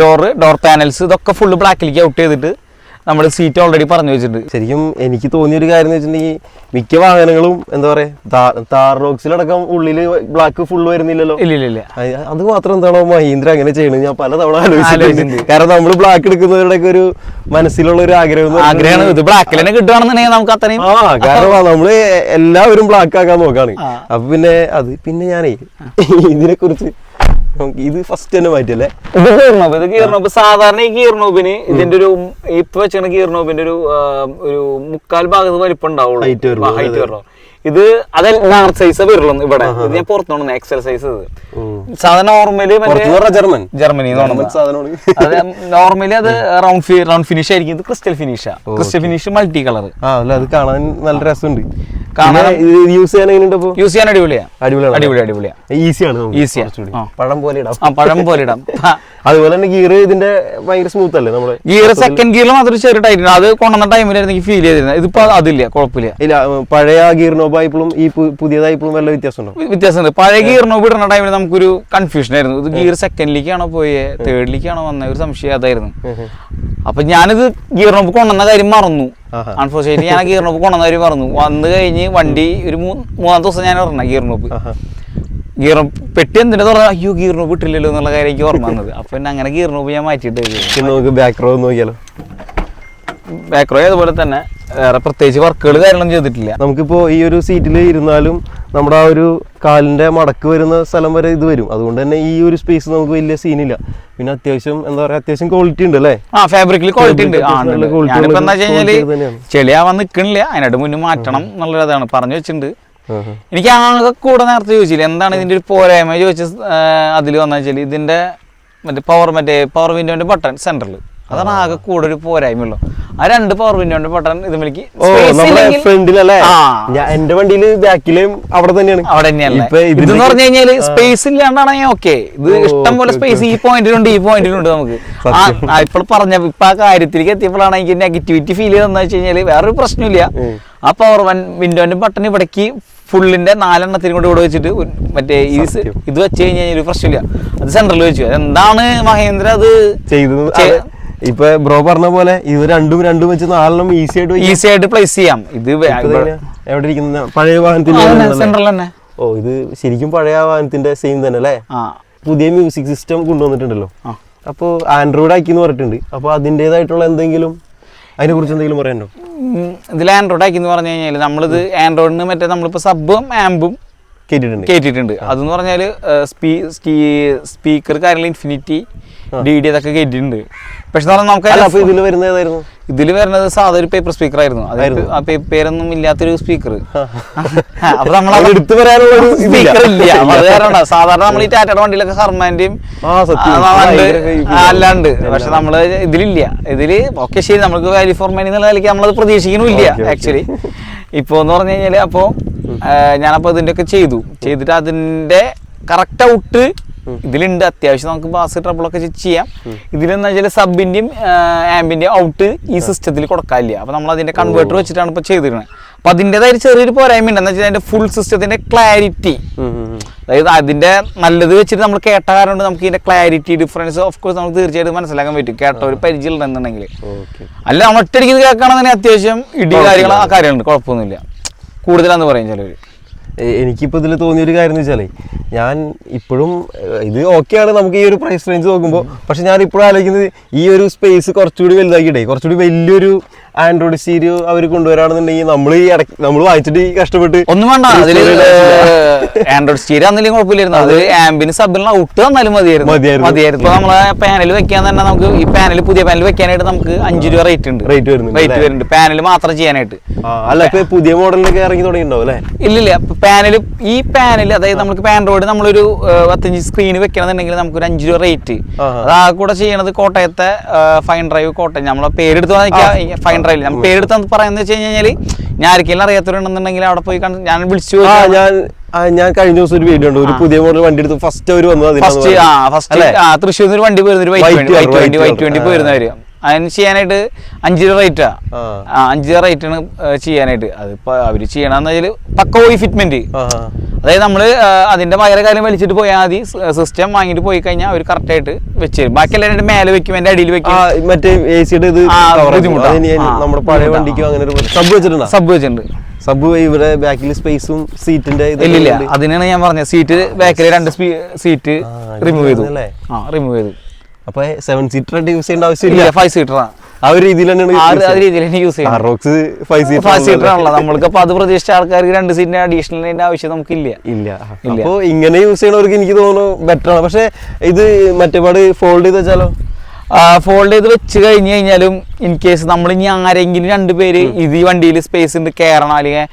door door panels ഇതൊക്കെ ഫുള്ള് ബ്ലാക്കിലേക്ക് ഔട്ട് ചെയ്തിട്ട് നമ്മൾ സീറ്റ് ഓൾറെഡി പറഞ്ഞു വെച്ചിട്ടുണ്ട്. ശരിക്കും എനിക്ക് തോന്നിയ ഒരു കാര്യം എന്ന് വെച്ചിട്ടുണ്ടെങ്കിൽ മിക്ക വാഹനങ്ങളും എന്താ പറയാ താർ റോക്സിലടക്കം ഉള്ളിൽ ബ്ലാക്ക് ഫുൾ വരുന്നില്ലല്ലോ? ഇല്ല ഇല്ല അത് മാത്രം എന്താണോ മഹീന്ദ്ര അങ്ങനെ ചെയ്യണത്. ഞാൻ പല തവണ ആലോചിച്ചിട്ടുണ്ട്. കാരണം നമ്മൾ ബ്ലാക്ക് എടുക്കുന്നവരുടെ ഒരു മനസ്സിലുള്ള ഒരു ആഗ്രഹം ആഗ്രഹമാണ്. ഇത് ബ്ലാക്കിൽ തന്നെ കിട്ടുകയാണെന്നുണ്ടെങ്കിൽ നമുക്ക് അത്രയും ആ കാരണം നമ്മൾ എല്ലാവരും ബ്ലാക്ക് ആക്കാൻ നോക്കാണ്. അപ്പൊ പിന്നെ അത് പിന്നെ ഞാനേ ഇതിനെ കുറിച്ച് ഇത് ഫസ്റ്റ് തന്നെ മാറ്റിയല്ലേ? ഇത് ഗീർണോബ് ഇത് സാധാരണ ഈ ഗീർണോബിന് ഇതിന്റെ ഒരു ഇപ്പൊ വെച്ചാണ് ഗീർണോബിന്റെ ഒരു ഒരു മുക്കാൽ ഭാഗത്ത് വലിപ്പം ഉണ്ടാവുള്ളൂ. ഹൈറ്റ് വരണം ഇത് അത് ലാർജ് സൈസ് വരുള്ളൂ. ഇവിടെ. ഇത് ഞാൻ പുറത്തോണ്ട് എക്സൽ സൈസ് ഇത്. സാധാരണ നോർമലി പുറത്ത് ജർമ്മൻ ജർമ്മനി നോർമലി അത് റൗണ്ട് റൗണ്ട് ഫിനിഷ് ആയിരിക്കും. ഇത് ക്രിസ്റ്റൽ ഫിനിഷാ ക്രിസ്റ്റൽ ഫിനിഷ് മൾട്ടി കളർ അത് കാണാൻ നല്ല രസമുണ്ട്. യൂസ് ചെയ്യാൻ എങ്ങനെയുണ്ട് യൂസ് ചെയ്യാൻ അടിപൊളിയാ. അടിപൊളിയാണ്? അടിപൊളി അടിപൊളിയാ. ഈസിയാണ്. ആ. പഴം പോലെ ഇടാം. ആ പഴം പോലെ ഇടാം. അതുപോലെ തന്നെ ഗിയർ ഇതിന്റെ ഭയങ്കര സ്മൂത്ത് അല്ലേ നമ്മൾ? ഗിയർ സെക്കൻഡ് ഗിയറിൽ മാത്രം ചെറിയ ടൈറ്റ് അത് കൊണ്ടുവന്ന ടൈമിലായിരുന്നു എനിക്ക് ഫീൽ ചെയ്തിരുന്നത്. ഇതിപ്പോ അതില്ല കുഴപ്പമില്ല. ഇല്ല പഴയ ഗിയർ നോബായപ്പോഴും ഈ പുതിയതായപ്പോഴും വല്ല വ്യത്യാസമുണ്ടോ? വ്യത്യാസമുണ്ട്. പഴയ ഗിയർ നോബ് ഇടുന്ന ടൈമിൽ നമുക്കൊരു കൺഫ്യൂഷൻ ആയിരുന്നു. ഇത് ഗിയർ സെക്കൻഡിലേക്കാണോ പോയേ? തേർഡിലേക്കാണോ വന്നത് ഒരു സംശയം അതായിരുന്നു. അപ്പൊ ഞാനിത് ഗിയർ നോബ് കൊണ്ടുവന്ന കാര്യം മറന്നു. ആഹാ. അൺഫോർച്ചുനേറ്റ്ലി ഞാൻ ഗിയർ നോപ്പ് കൊണ്ടുവന്ന കാര്യം മറന്നു. വന്നു കഴിഞ്ഞ് വണ്ടി ഒരു മൂന്ന് മൂന്നാം ദിവസം ഞാൻ ഇറങ്ങ ഗിയർ നോപ്പ് ഗിയർ പെട്ടി എന്തിനാ തുറന്ന? അയ്യോ ഗിയർ നോപ്പ് ഇട്ടില്ലല്ലോ എന്നുള്ള കാര്യം എനിക്ക് ഓർമ്മ വന്നത്. അപ്പൊ പിന്നെ അങ്ങനെ ഗിയർ നോപ്പ് ഞാൻ മാറ്റിയിട്ട് നമുക്ക് ബാക്ക് റോ നോക്കിയാലോ? ബാക്ക്റോ അതുപോലെ തന്നെ. വേറെ പ്രത്യേകിച്ച് വർക്കുകൾ കാര്യങ്ങളൊന്നും ചെയ്തിട്ടില്ല. നമുക്കിപ്പോ ഈ ഒരു സീറ്റിൽ ഇരുന്നാലും നമ്മുടെ ആ ഒരു കാലിന്റെ മടക്ക് വരുന്ന സ്ഥലം വരെ ഇത് വരും. അതുകൊണ്ട് തന്നെ ഈ ഒരു സ്പേസ് നമുക്ക് വലിയ സീനില്ല പിന്നെ അത്യാവശ്യം എന്താ പറയാ അത്യാവശ്യം ക്വാളിറ്റി ഉണ്ട് അല്ലേ? ആ ഫാബ്രിക്കിൽ ക്വാളിറ്റി ഉണ്ട്. Fabric ക്വാളിറ്റി ഉണ്ട്, ഉണ്ട്. നല്ല quality ഞാനിപ്പോ ഉള്ള എന്താ. ചെളിയാവാൻ നിൽക്കണില്ല അതിനായിട്ട് മുന്നേ മാറ്റണം എന്നുള്ളതാണ് പറഞ്ഞു വെച്ചിട്ടുണ്ട്. എനിക്ക് ആകെ കൂടെ നേരത്തെ ചോദിച്ചില്ല. എന്താണ് ഇതിന്റെ ഒരു പോരായ്മ ചോദിച്ച അതിൽ വന്നാൽ വെച്ചാൽ ഇതിന്റെ മറ്റേ പവർ മറ്റേ പവർ വിൻഡോന്റെ ബട്ടൺ സെന്ററിൽ അതാണ് ആകെ കൂടെ ഒരു പോരായ്മയുള്ളൂ. ആ രണ്ട് പവർ വിൻഡോന്റെ ബട്ടൺ ഇത് ഓ നമ്മുടെ ഫ്രണ്ടിലല്ലേ? എന്റെ വണ്ടിയിൽ ബാക്കിലും അവിടെ തന്നെയാണ്. അവിടെ തന്നെയാണ് ഇതെന്ന് പറഞ്ഞു കഴിഞ്ഞാൽ സ്പേസ് ഇല്ലാണ്ടാണെങ്കിൽ ഓക്കെ ഇത് ഇഷ്ടം പോലെ സ്പേസ് ഈ പോയിന്റിലുണ്ട് ഈ പോയിന്റിലുണ്ട് നമുക്ക്. ഇപ്പോൾ പറഞ്ഞ ഇപ്പൊ ആ കാര്യത്തിലേക്ക് എത്തിയപ്പോഴാണ് എനിക്ക് നെഗറ്റിവിറ്റി ഫീൽ ചെയ്തെന്ന് വെച്ച് കഴിഞ്ഞാൽ വേറൊരു പ്രശ്നമില്ല. ആ പവർ വൺ വിൻഡോന്റെ ബട്ടൺ ഇവിടേക്ക് ഫുള്ളിന്റെ നാലെണ്ണത്തിനും കൂടെ ഇവിടെ വെച്ചിട്ട് മറ്റേ ഈ ഇത് വെച്ച് കഴിഞ്ഞാൽ ഒരു പ്രശ്നമില്ല അത് സെൻട്രൽ വെച്ചു. എന്താണ് മഹേന്ദ്ര അത് ചെയ്തത്. ഇപ്പൊ ബ്രോ പറഞ്ഞ പോലെ ഇത് രണ്ടും രണ്ടും വെച്ച് നാലെണ്ണം ഈസി ആയിട്ട് ഈസി ആയിട്ട് പ്ലേസ് ചെയ്യാം. ഇത് എവിടെ ഇരിക്കുന്ന പഴയ വാഹനത്തിന്റെ ഓ ഇത് ശരിക്കും പഴയ വാഹനത്തിന്റെ സെയിം തന്നെ അല്ലേ? പുതിയ മ്യൂസിക് സിസ്റ്റം കൊണ്ടുവന്നിട്ടുണ്ടല്ലോ. അപ്പോ അപ്പോൾ ആൻഡ്രോയിഡ് ആക്കി എന്ന് പറഞ്ഞിട്ടുണ്ട്. അപ്പോൾ അതിന്റെതായിട്ടുള്ള എന്തെങ്കിലും അതിനെ കുറിച്ച് എന്തെങ്കിലും പറയാനുണ്ടോ? ഉം, ഇതിൽ ആൻഡ്രോയിഡ് ആക്കി എന്ന് പറഞ്ഞു കഴിഞ്ഞാൽ നമ്മളിത് ആൻഡ്രോയിഡിന് മറ്റേ നമ്മളിപ്പോൾ സബും ആംബും കേട്ടിട്ടുണ്ട്. കേട്ടിട്ടുണ്ട്. അതെന്ന് പറഞ്ഞാൽ സ്പീ സ്പീക്കർ കാര്യങ്ങൾ ഇൻഫിനിറ്റി ഡി ഡി അതൊക്കെ കയറ്റിയിട്ടുണ്ട് പക്ഷെ എന്ന് പറഞ്ഞാൽ അല്ല നമുക്ക് ഇതിൽ വരുന്നത് ഏതായിരുന്നു? ഇതിൽ വരുന്നത് സാധാ ഒരു പേപ്പർ സ്പീക്കർ ആയിരുന്നു. അതായത് ആ പേരൊന്നും ഇല്ലാത്തൊരു സ്പീക്കർ അപ്പൊ നമ്മൾ എടുത്തു വരാനുള്ള സ്പീക്കർ ഇല്ല. അത് കാരണം സാധാരണ നമ്മൾ ഈ ടാറ്റയുടെ വണ്ടിയിലൊക്കെ ഹർമാന്റെയും അല്ലാണ്ട്. പക്ഷെ നമ്മൾ ഇതിലില്ല. ഇതിൽ ഓക്കെ ശരി നമ്മൾക്ക് വാല്യൂ ഫോർ മണി എന്നുള്ള നിലയ്ക്ക് നമ്മളത് okay. ആക്ച്വലി ഇപ്പൊ എന്ന് പറഞ്ഞു കഴിഞ്ഞാൽ അപ്പൊ ഞാനപ്പോ ഇതിന്റെ ഒക്കെ ചെയ്തു. ചെയ്തിട്ട് അതിന്റെ കറക്റ്റ് ഔട്ട് ഇതിലുണ്ട് അത്യാവശ്യം നമുക്ക് ബാസ് ട്രബിൾ ഒക്കെ ട്രബിളൊക്കെ ചെയ്യാം ഇതിലെന്ന് വെച്ചാൽ സബിന്റെയും ആമ്പിന്റെയും ഔട്ട് ഈ സിസ്റ്റത്തിൽ കൊടുക്കാനില്ല. അപ്പൊ നമ്മൾ അതിന്റെ കൺവേർട്ടർ വെച്ചിട്ടാണ് ഇപ്പൊ ചെയ്തിരുന്നത് അപ്പൊ അതിന്റെതായ ചെറിയൊരു പോരായ്മ ഉണ്ട് എന്ന് വെച്ചാൽ അതിന്റെ ഫുൾ സിസ്റ്റത്തിന്റെ ക്ലാരിറ്റി. അതായത് അതിന്റെ നല്ലത് വെച്ചിട്ട് നമ്മൾ കേട്ട കാരണം നമുക്ക് ഇതിന്റെ ക്ലാരിറ്റി ഡിഫറൻസ് ഓഫ് കോഴ്സ് നമുക്ക് തീർച്ചയായിട്ടും മനസ്സിലാക്കാൻ പറ്റും. കേട്ട ഒരു പരിചയം ഉണ്ടെന്നുണ്ടെങ്കിൽ അല്ല നമ്മൾ ഒറ്റയടിക്ക് ഇത് തന്നെ അത്യാവശ്യം ഇടി കാര്യങ്ങൾ ആ കാര്യങ്ങളുണ്ട്. കുഴപ്പമൊന്നുമില്ല. കൂടുതലാന്ന് പറയും ചിലവര് എനിക്കിപ്പോൾ ഇതിൽ തോന്നിയൊരു കാര്യം എന്ന് വെച്ചാൽ ഞാൻ ഇപ്പോഴും ഇത് ഓക്കെയാണ് നമുക്ക് ഈ ഒരു പ്രൈസ് റേഞ്ച് നോക്കുമ്പോൾ പക്ഷെ ഞാൻ ഇപ്പോഴും ആലോചിക്കുന്നത് ഈ ഒരു സ്പേസ് കുറച്ചുകൂടി വലുതാക്കിയിട്ടേ കുറച്ചുകൂടി വലിയൊരു ആൻഡ്രോയിഡ് സ്റ്റീരിയോ അവർ കൊണ്ടുവരാണെന്നുണ്ടെങ്കിൽ നമ്മൾ ഈ ഇടയ്ക്ക് നമ്മൾ വായിച്ചിട്ട് ഈ കഷ്ടപ്പെട്ട് ഒന്നും വേണ്ട. ആൻഡ്രോയിഡ് സ്റ്റീരിയോ ആണെങ്കിലും കുഴപ്പമില്ലായിരുന്നു. അത് ആംബിന് സബിന് ഔട്ട് തന്നാലും മതിയായിരുന്നു. മതിയായിരുന്നു. മതിയായിരുന്നു. ഇപ്പൊ നമ്മളെ പാനൽ വെക്കാൻ തന്നെ നമുക്ക് ഈ പാനൽ പുതിയ പാനൽ വെക്കാനായിട്ട് നമുക്ക് അഞ്ച് രൂപ റേറ്റ് ഉണ്ട്. റേറ്റ് വരുന്നുണ്ട് റേറ്റ് വരുന്നുണ്ട്. പാനൽ മാത്രം ചെയ്യാനായിട്ട്. അല്ല ഇപ്പൊ പുതിയ മോഡലിലൊക്കെ ഇറങ്ങി തുടങ്ങിയിട്ടുണ്ടാവും അല്ലേ? ഇല്ലില്ല. പാനൽ ഈ പാനൽ അതായത് നമുക്ക് ആൻഡ്രോയിഡ് നമ്മളൊരു പത്തഞ്ച് സ്ക്രീൻ വെക്കണമെന്നുണ്ടെങ്കിൽ നമുക്ക് ഒരു അഞ്ച് രൂപ റേറ്റ്. അത് ആ കൂടെ ചെയ്യണത് കോട്ടയത്തെ ഫൈൻ ഡ്രൈവ് കോട്ടയം. നമ്മളെ പേരെടുത്ത് ഫൈൻ ഡ്രൈവ് നമ്മൾ പേരെടുത്ത് പറയുന്നത് വെച്ച് കഴിഞ്ഞാൽ ഞാൻ ആർക്കെങ്കിലും അറിയാത്തവരുണ്ടെന്നുണ്ടെങ്കിൽ അവിടെ പോയി കണ്ട് ഞാൻ വിളിച്ചു ഞാൻ ഞാൻ കഴിഞ്ഞ ദിവസം ഒരു വീഡിയോ ഉണ്ട് ഒരു പുതിയ മോഡൽ വണ്ടി എടുത്ത് ഫസ്റ്റ് അവർ വന്നത് ഫസ്റ്റ് ആ ഫസ്റ്റ് തൃശ്ശൂർ ഒരു വണ്ടി പോയിരുന്നു ഒരു വൈറ്റ് വണ്ടി വൈറ്റ് വണ്ടി. പോയിരുന്നവര് അതിന് ചെയ്യാനായിട്ട് അഞ്ച് രൂപ റേറ്റാ ആ. അഞ്ച് രൂപ റേറ്റാണ് ചെയ്യാനായിട്ട്. അതിപ്പോ അവർ ചെയ്യണമെന്ന് വെച്ചാൽ പക്ക പോയി ഫിറ്റ്മെന്റ്. അതായത് നമ്മൾ അതിന്റെ വയറ് കാര്യം വലിച്ചിട്ട് പോയാൽ മതി. സിസ്റ്റം വാങ്ങിട്ട് പോയി കഴിഞ്ഞാൽ അവർ കറക്റ്റ് ആയിട്ട് വെച്ച് തരും. ബാക്കി രണ്ട് മേലെ വെക്കും എന്റെ അടിയിൽ വെക്കും. മറ്റേ ഇത് നമ്മുടെ പഴയ വണ്ടിക്ക് അങ്ങനെ സബ് വെച്ചിട്ടുണ്ട്? സബ് വെച്ചിട്ടുണ്ട്. സബ് ഇവിടെ ബാക്കിൽ സ്പേസും സീറ്റിന്റെ അതിനാണ് ഞാൻ പറഞ്ഞത്. സീറ്റ് ബാക്കിലെ രണ്ട് സീറ്റ് റിമൂവ് ചെയ്തു? റിമൂവ് ചെയ്തു. അപ്പൊ സെവൻ സീറ്റർ ആയിട്ട് യൂസ് ചെയ്യേണ്ട ആവശ്യമില്ല ഫൈവ് സീറ്റർ ആ ഒരു രീതിയിൽ തന്നെയാണ് ചെയ്യുന്നത്. രീതിയിൽ യൂസ് ചെയ്യാം Roxx five seater five seater ആണല്ലോ. നമ്മൾക്ക് അപ്പൊ അത് പ്രതീക്ഷിച്ച ആൾക്കാർക്ക് രണ്ട് സീറ്റിന് അഡീഷണൽ ആവശ്യം നമുക്കില്ല. ഇല്ല. ഇല്ല. അപ്പൊ ഇങ്ങനെ യൂസ് ചെയ്യണവർക്ക് എനിക്ക് തോന്നുന്നു ബെറ്റർ ആണ്. പക്ഷെ ഇത് മറ്റേപാട് ഫോൾഡ് ചെയ്ത് വെച്ചാലോ? ഫോൾഡ് ചെയ്ത് വെച്ച് കഴിഞ്ഞ് കഴിഞ്ഞാലും ഇൻ കേസ് നമ്മൾ ഇനി ആരെങ്കിലും രണ്ടുപേര് ഇത് ഈ വണ്ടിയിൽ സ്പേസ് ഉണ്ട് കയറണം അല്ലെങ്കിൽ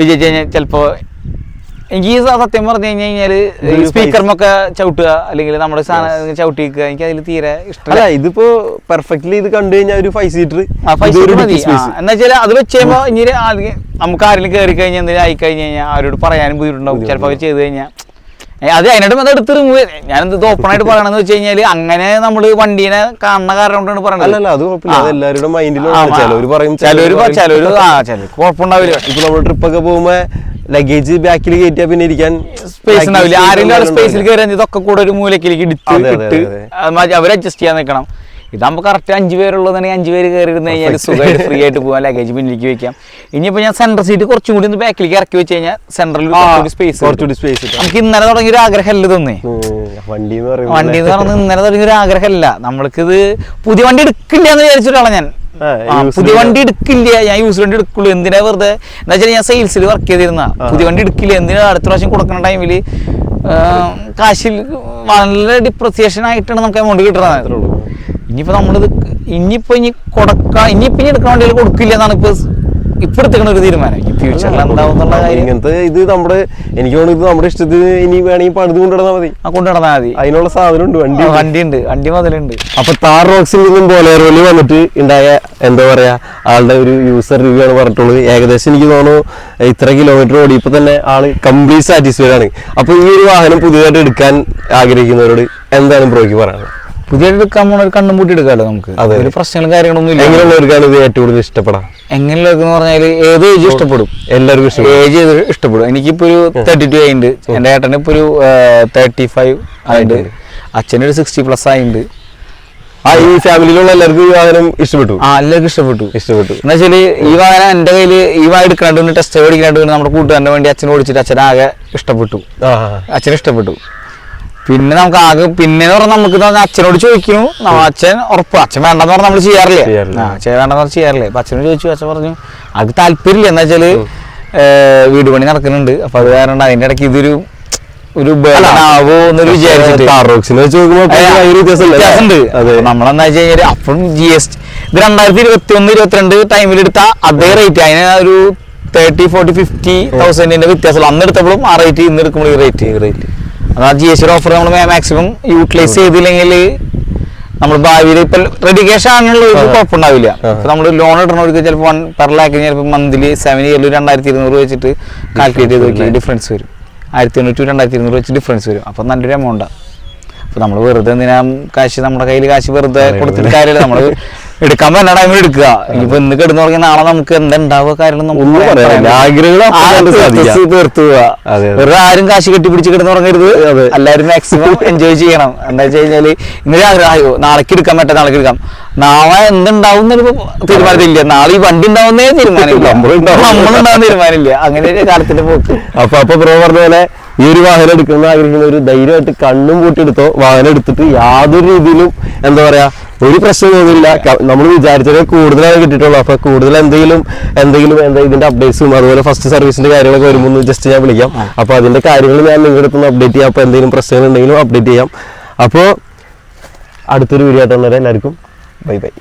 വിജയിച്ച് കഴിഞ്ഞാൽ ചിലപ്പോ എനിക്ക് സത്യം പറഞ്ഞു കഴിഞ്ഞു കഴിഞ്ഞാൽ സ്പീക്കറിനൊക്കെ ചവിട്ടുക അല്ലെങ്കിൽ നമ്മുടെ സാധനം ചവിട്ടി വെക്കുക എനിക്ക് അതിൽ തീരെ ഇഷ്ടമല്ല. ഇതിപ്പോ പെർഫെക്റ്റ്ലി ഇത് കണ്ടു കഴിഞ്ഞാൽ ഒരു ഫൈവ് സീറ്റർ എന്ന് വെച്ചാൽ അത് വെച്ച് കഴിയുമ്പോൾ ഇനി നമുക്ക് ആരെങ്കിലും കയറി കഴിഞ്ഞാൽ എന്തെങ്കിലും ആയി കഴിഞ്ഞു കഴിഞ്ഞാൽ അവരോട് പറയാനും ബുദ്ധിമുട്ടുണ്ടാവും. ചിലപ്പോൾ അവർ ചെയ്ത് കഴിഞ്ഞാൽ അത് അതിനോട് അത് എടുത്ത് റിമൂവ് ഞാനെന്ത് ഓപ്പൺ ആയിട്ട് പറയണമെന്ന് വെച്ച് കഴിഞ്ഞാൽ അങ്ങനെ നമ്മൾ വണ്ടീനെ കാണുന്ന കാരണം കൊണ്ടാണ് പറയുന്നത് അത് കുഴപ്പമില്ല. എല്ലാവരുടെ മൈൻഡിലും ആ, ചിലവര് പറയും ചിലവര് പറയും. ചിലവര് ആ ചിലർക്ക് കുഴപ്പമുണ്ടാവില്ല. ഇപ്പൊ നമ്മൾ ട്രിപ്പ് ഒക്കെ പോകുമ്പോ ലഗേജ് ബാക്കിൽ കയറ്റിയാ പിന്നെ ഇരിക്കാൻ സ്പേസ് ഉണ്ടാവില്ല. ആരെങ്കിലും സ്പേസിൽ കയറിയാൽ ഇതൊക്കെ കൂടെ ഒരു മൂലക്കിലേക്ക് ഇടിച്ച്. അവർ അഡ്ജസ്റ്റ് ചെയ്യാൻ നിൽക്കണം ഇതാകുമ്പോൾ കറക്റ്റ് അഞ്ച് പേരുള്ളതാണെങ്കിൽ അഞ്ച് പേര് കയറി ഇരുന്ന് കഴിഞ്ഞാൽ സുഖമായിട്ട് ഫ്രീ ആയിട്ട് പോകാൻ ലഗേജ് പിന്നിലേക്ക് വെക്കാം. ഇനിയിപ്പോൾ ഞാൻ സെൻട്രൽ സീറ്റ് കുറച്ചും കൂടി ഒന്ന് ബാക്കിലേക്ക് ഇറക്കി വെച്ച് കഴിഞ്ഞാൽ സെൻട്രലിൽ സ്പേസ് കുറച്ചുകൂടി സ്പേസ്. നമുക്ക് ഇന്നലെ തുടങ്ങിയ ഒരു ആഗ്രഹമല്ല ഇതൊന്നേ? വണ്ടി എന്ന് പറയുന്നത് വണ്ടി എന്ന് പറയുന്നത് പറഞ്ഞാൽ ഇന്നലെ തുടങ്ങിയ ഒരു ആഗ്രഹമല്ല. നമ്മൾക്കിത് പുതിയ വണ്ടി എടുക്കില്ല എന്ന് വിചാരിച്ചിട്ടാണ് ഞാൻ. പുതിയ വണ്ടി എടുക്കില്ല. ഞാൻ യൂസ് വണ്ടി എടുക്കുള്ളൂ. എന്തിനാ വെറുതെ? എന്താ വെച്ചാൽ ഞാൻ സെയിൽസിൽ വർക്ക് ചെയ്തിരുന്ന. പുതിയ വണ്ടി എടുക്കില്ല. എന്തിനാ അടുത്ത പ്രാവശ്യം കൊടുക്കുന്ന ടൈമിൽ കാശിൽ വളരെ ഡിപ്രസിയേഷൻ ആയിട്ടാണ് നമുക്ക് എമൗണ്ട് കിട്ടുന്നത് ഉള്ളൂ. ഇനിയിപ്പോ നമ്മളിത് ഇനിയിപ്പോ ഇനി കൊടുക്കാം ഇനിയിപ്പോ ഇനി എടുക്കാൻ വേണ്ടി കൊടുക്കില്ല എന്നാണ് ഇപ്പൊ ഇപ്പൊ എടുത്തേക്കണ ഒരു തീരുമാനം. ഫ്യൂച്ചറിൽ എന്താവും എന്നുള്ള കാര്യം. ഇങ്ങനത്തെ ഇത് നമ്മുടെ എനിക്ക് തോന്നുന്നു ഇത് നമ്മുടെ ഇഷ്ടത്തിന് ഇനി വേണമെങ്കിൽ പണിത് കൊണ്ടുവന്നാൽ മതി. ആ കൊണ്ടു നടന്നാൽ മതി. അതിനുള്ള സാധനം ഉണ്ട്. വണ്ടി വണ്ടി ഉണ്ട് വണ്ടി മുതലുണ്ട്. അപ്പൊ താർ റോക്സിൽ നിന്നും ബോലേറോയിൽ വന്നിട്ട് ഉണ്ടായ എന്താ പറയാ ആളുടെ ഒരു യൂസർ റിവ്യൂ ആണ് പറഞ്ഞിട്ടുള്ളത്. ഏകദേശം എനിക്ക് തോന്നുന്നു ഇത്ര കിലോമീറ്റർ ഓടി ഇപ്പൊ തന്നെ ആൾ കംപ്ലീറ്റ് സാറ്റിസ്ഫൈഡ് ആണ്. അപ്പൊ ഈ ഒരു വാഹനം പുതിയതായിട്ട് എടുക്കാൻ ആഗ്രഹിക്കുന്നവരോട് എന്താണ് ബ്രോയ്ക്ക് പറയാനുള്ളത്? പുതിയ എടുക്കാൻ പോണ ഒരു കണ്ണും പൂട്ടി എടുക്കാമല്ലോ നമുക്ക്? അതെ. ഒരു പ്രശ്നങ്ങളും കാര്യങ്ങളൊന്നും ഇല്ല. എങ്ങനെയുള്ളവർക്കാണ് ഇത് ഏറ്റവും കൂടുതൽ ഇഷ്ടപ്പെടാം? എങ്ങനെയുള്ളതെന്ന് പറഞ്ഞാൽ ഏത് ഏജ് ഇഷ്ടപ്പെടും. എല്ലാവർക്കും ഇഷ്ടപ്പെടും. ഏജ് ചെയ്ത് ഇഷ്ടപ്പെടും. എനിക്കിപ്പോ ഒരു തേർട്ടി ടു ആയിണ്ട്. എന്റെ ഏട്ടന് ഇപ്പൊ ഒരു തേർട്ടി ഫൈവ് ആയിണ്ട് അച്ഛനൊരു സിക്സ്റ്റി പ്ലസ് ആയിണ്ട്. ആ ഈ ഫാമിലിയിലുള്ള എല്ലാവർക്കും ഈ വാഹനം ഇഷ്ടപ്പെട്ടു? ആ എല്ലാവർക്കും ഇഷ്ടപ്പെട്ടു. ഇഷ്ടപ്പെട്ടു. എന്ന് വെച്ചാൽ ഈ വാഹനം എന്റെ കയ്യിൽ ഈ വാഹനം എടുക്കാണ്ട് ടെസ്റ്റ് മേടിക്കാണ്ട് നമ്മുടെ കൂട്ടുകാരന്റെ വേണ്ടി അച്ഛൻ ഓടിച്ചിട്ട് അച്ഛനാകെ ഇഷ്ടപ്പെട്ടു. ആ. അച്ഛന് ഇഷ്ടപ്പെട്ടു. പിന്നെ നമുക്ക് ആകെ പിന്നെ പറഞ്ഞാൽ നമുക്ക് അച്ഛനോട് ചോദിക്കുന്നു. അച്ഛൻ ഉറപ്പ് അച്ഛൻ വേണ്ടെന്ന് പറഞ്ഞാൽ നമ്മൾ ചെയ്യാറില്ല? അച്ഛൻ വേണ്ടെന്ന് പറഞ്ഞാൽ ചെയ്യാറില്ല? അപ്പൊ അച്ഛനോട് ചോദിച്ചു അച്ഛൻ പറഞ്ഞു അത് താല്പര്യമില്ല. എന്താ വെച്ചാൽ വീട് പണി നടക്കുന്നുണ്ട്. അപ്പൊ അത് കാരണം അതിന്റെ ഇടയ്ക്ക് ഇതൊരു ഒരു ആവോ എന്നൊരു വിചാരിച്ചിട്ട്. നമ്മളെന്താ വെച്ച് കഴിഞ്ഞാൽ അപ്പം ജി എസ് ടി ഇത് രണ്ടായിരത്തി ഇരുപത്തി ഒന്ന് ഇരുപത്തിരണ്ട് ടൈമിൽ എടുത്ത അതേ റേറ്റ് അതിന് ഒരു തേർട്ടി ഫോർട്ടി ഫിഫ്റ്റി തൗസൻഡിന്റെ വ്യത്യാസമുള്ളൂ. അന്ന് എടുത്തപ്പോഴും ആ റേറ്റ് ഇന്ന് എടുക്കുമ്പോൾ ഈ റേറ്റ് റേറ്റ് അതാ ജി എസ് ടി ഓഫർ നമ്മൾ മാക്സിമം യൂട്ടിലൈസ് ചെയ്തില്ലെങ്കിൽ നമ്മൾ ഭാവിയിൽ ഇപ്പൊ റെഡി ക്യാഷ് ഒരു കുഴപ്പമുണ്ടാവില്ല. നമ്മൾ ലോൺ ഇടണവർക്ക് ചിലപ്പോൾ വൺ പെർ ലാക്കിന് ചിലപ്പോൾ മന്ത്ലി സെവൻ ഇയറിൽ രണ്ടായിരത്തി ഇരുന്നൂറ് വെച്ചിട്ട് കാൽക്കുലേറ്റ് ചെയ്ത് നോക്കി ഡിഫറൻസ് വരും. ആയിരത്തി എണ്ണൂറ്റി രണ്ടായിരത്തി ഇരുന്നൂറ് വെച്ച് ഡിഫറൻസ് വരും. അപ്പം നല്ലൊരു എമൗണ്ടാണ് അപ്പോൾ നമ്മൾ വെറുതെ എന്തിനാ കാശ് നമ്മുടെ കയ്യിൽ കാശ് വെറുതെ കൊടുത്തിട്ട് കാര്യമില്ല. നമ്മൾ എടുക്കാൻ പറ്റുന്ന ടൈമിൽ എടുക്കുക ഇപ്പൊ ഇന്ന് കിടന്നു തുടങ്ങിയ നാളെ നമുക്ക് എന്താ ഉണ്ടാവുക കാര്യങ്ങൾ നമുക്ക് ഒന്നും പറയാൻ പറയാനില്ല. പറ്റില്ല. ആഗ്രഹങ്ങൾ അപ്പോൾ ആ, കണ്ട് തീർത്ത് സാധിക്കാം. തീർത്ത് പോവുക. അതെ, അതെ. വെറുതെ ആരും കാശ് കെട്ടി പിടിച്ച് കിടന്നു തുടങ്ങരുത്. എല്ലാവരും മാക്സിമം എൻജോയ് ചെയ്യണം എന്താ വെച്ച് കഴിഞ്ഞാൽ ഇന്നലെ ആഗ്രഹമായോ നാളേക്ക് എടുക്കാൻ പറ്റാ നാളേക്ക് എടുക്കാം നാളെ എന്തുണ്ടാവും തീരുമാനത്തില്ല നാളെ ഈ വണ്ടി ഉണ്ടാവുന്നേ തീരുമാനമില്ല നമ്മളുണ്ടാവും. നമ്മളുണ്ടാവുന്ന തീരുമാനമില്ല അങ്ങനെ കാലത്തിന്റെ പോക്ക് അപ്പൊ അപ്പൊ ബ്രോ പറഞ്ഞ പോലെ ഈ ഒരു വാഹനം എടുക്കുന്ന ആഗ്രഹിക്കുന്ന ഒരു ധൈര്യമായിട്ട് കണ്ണും കൂട്ടിയെടുത്തോ വാഹനം എടുത്തിട്ട് യാതൊരു രീതിയിലും എന്താ പറയാ ഒരു പ്രശ്നം തോന്നില്ല നമ്മൾ വിചാരിച്ചത് കൂടുതലാണ് കിട്ടിയിട്ടുള്ളൂ. അപ്പൊ കൂടുതൽ എന്തെങ്കിലും എന്തെങ്കിലും എന്താ ഇതിന്റെ അപ്ഡേറ്റ്സും അതുപോലെ ഫസ്റ്റ് സർവീസിന്റെ കാര്യങ്ങളൊക്കെ വരുമ്പോൾ ജസ്റ്റ് ഞാൻ വിളിക്കാം. അപ്പൊ അതിന്റെ കാര്യങ്ങൾ ഞാൻ നിങ്ങളുടെ അടുത്ത് അപ്ഡേറ്റ് ചെയ്യാം. അപ്പൊ എന്തെങ്കിലും പ്രശ്നങ്ങൾ ഉണ്ടെങ്കിലും അപ്ഡേറ്റ് ചെയ്യാം. അപ്പോൾ അടുത്തൊരു വീഡിയോ ആയിട്ട് വന്നവരെ എല്ലാവർക്കും ബൈ ബൈ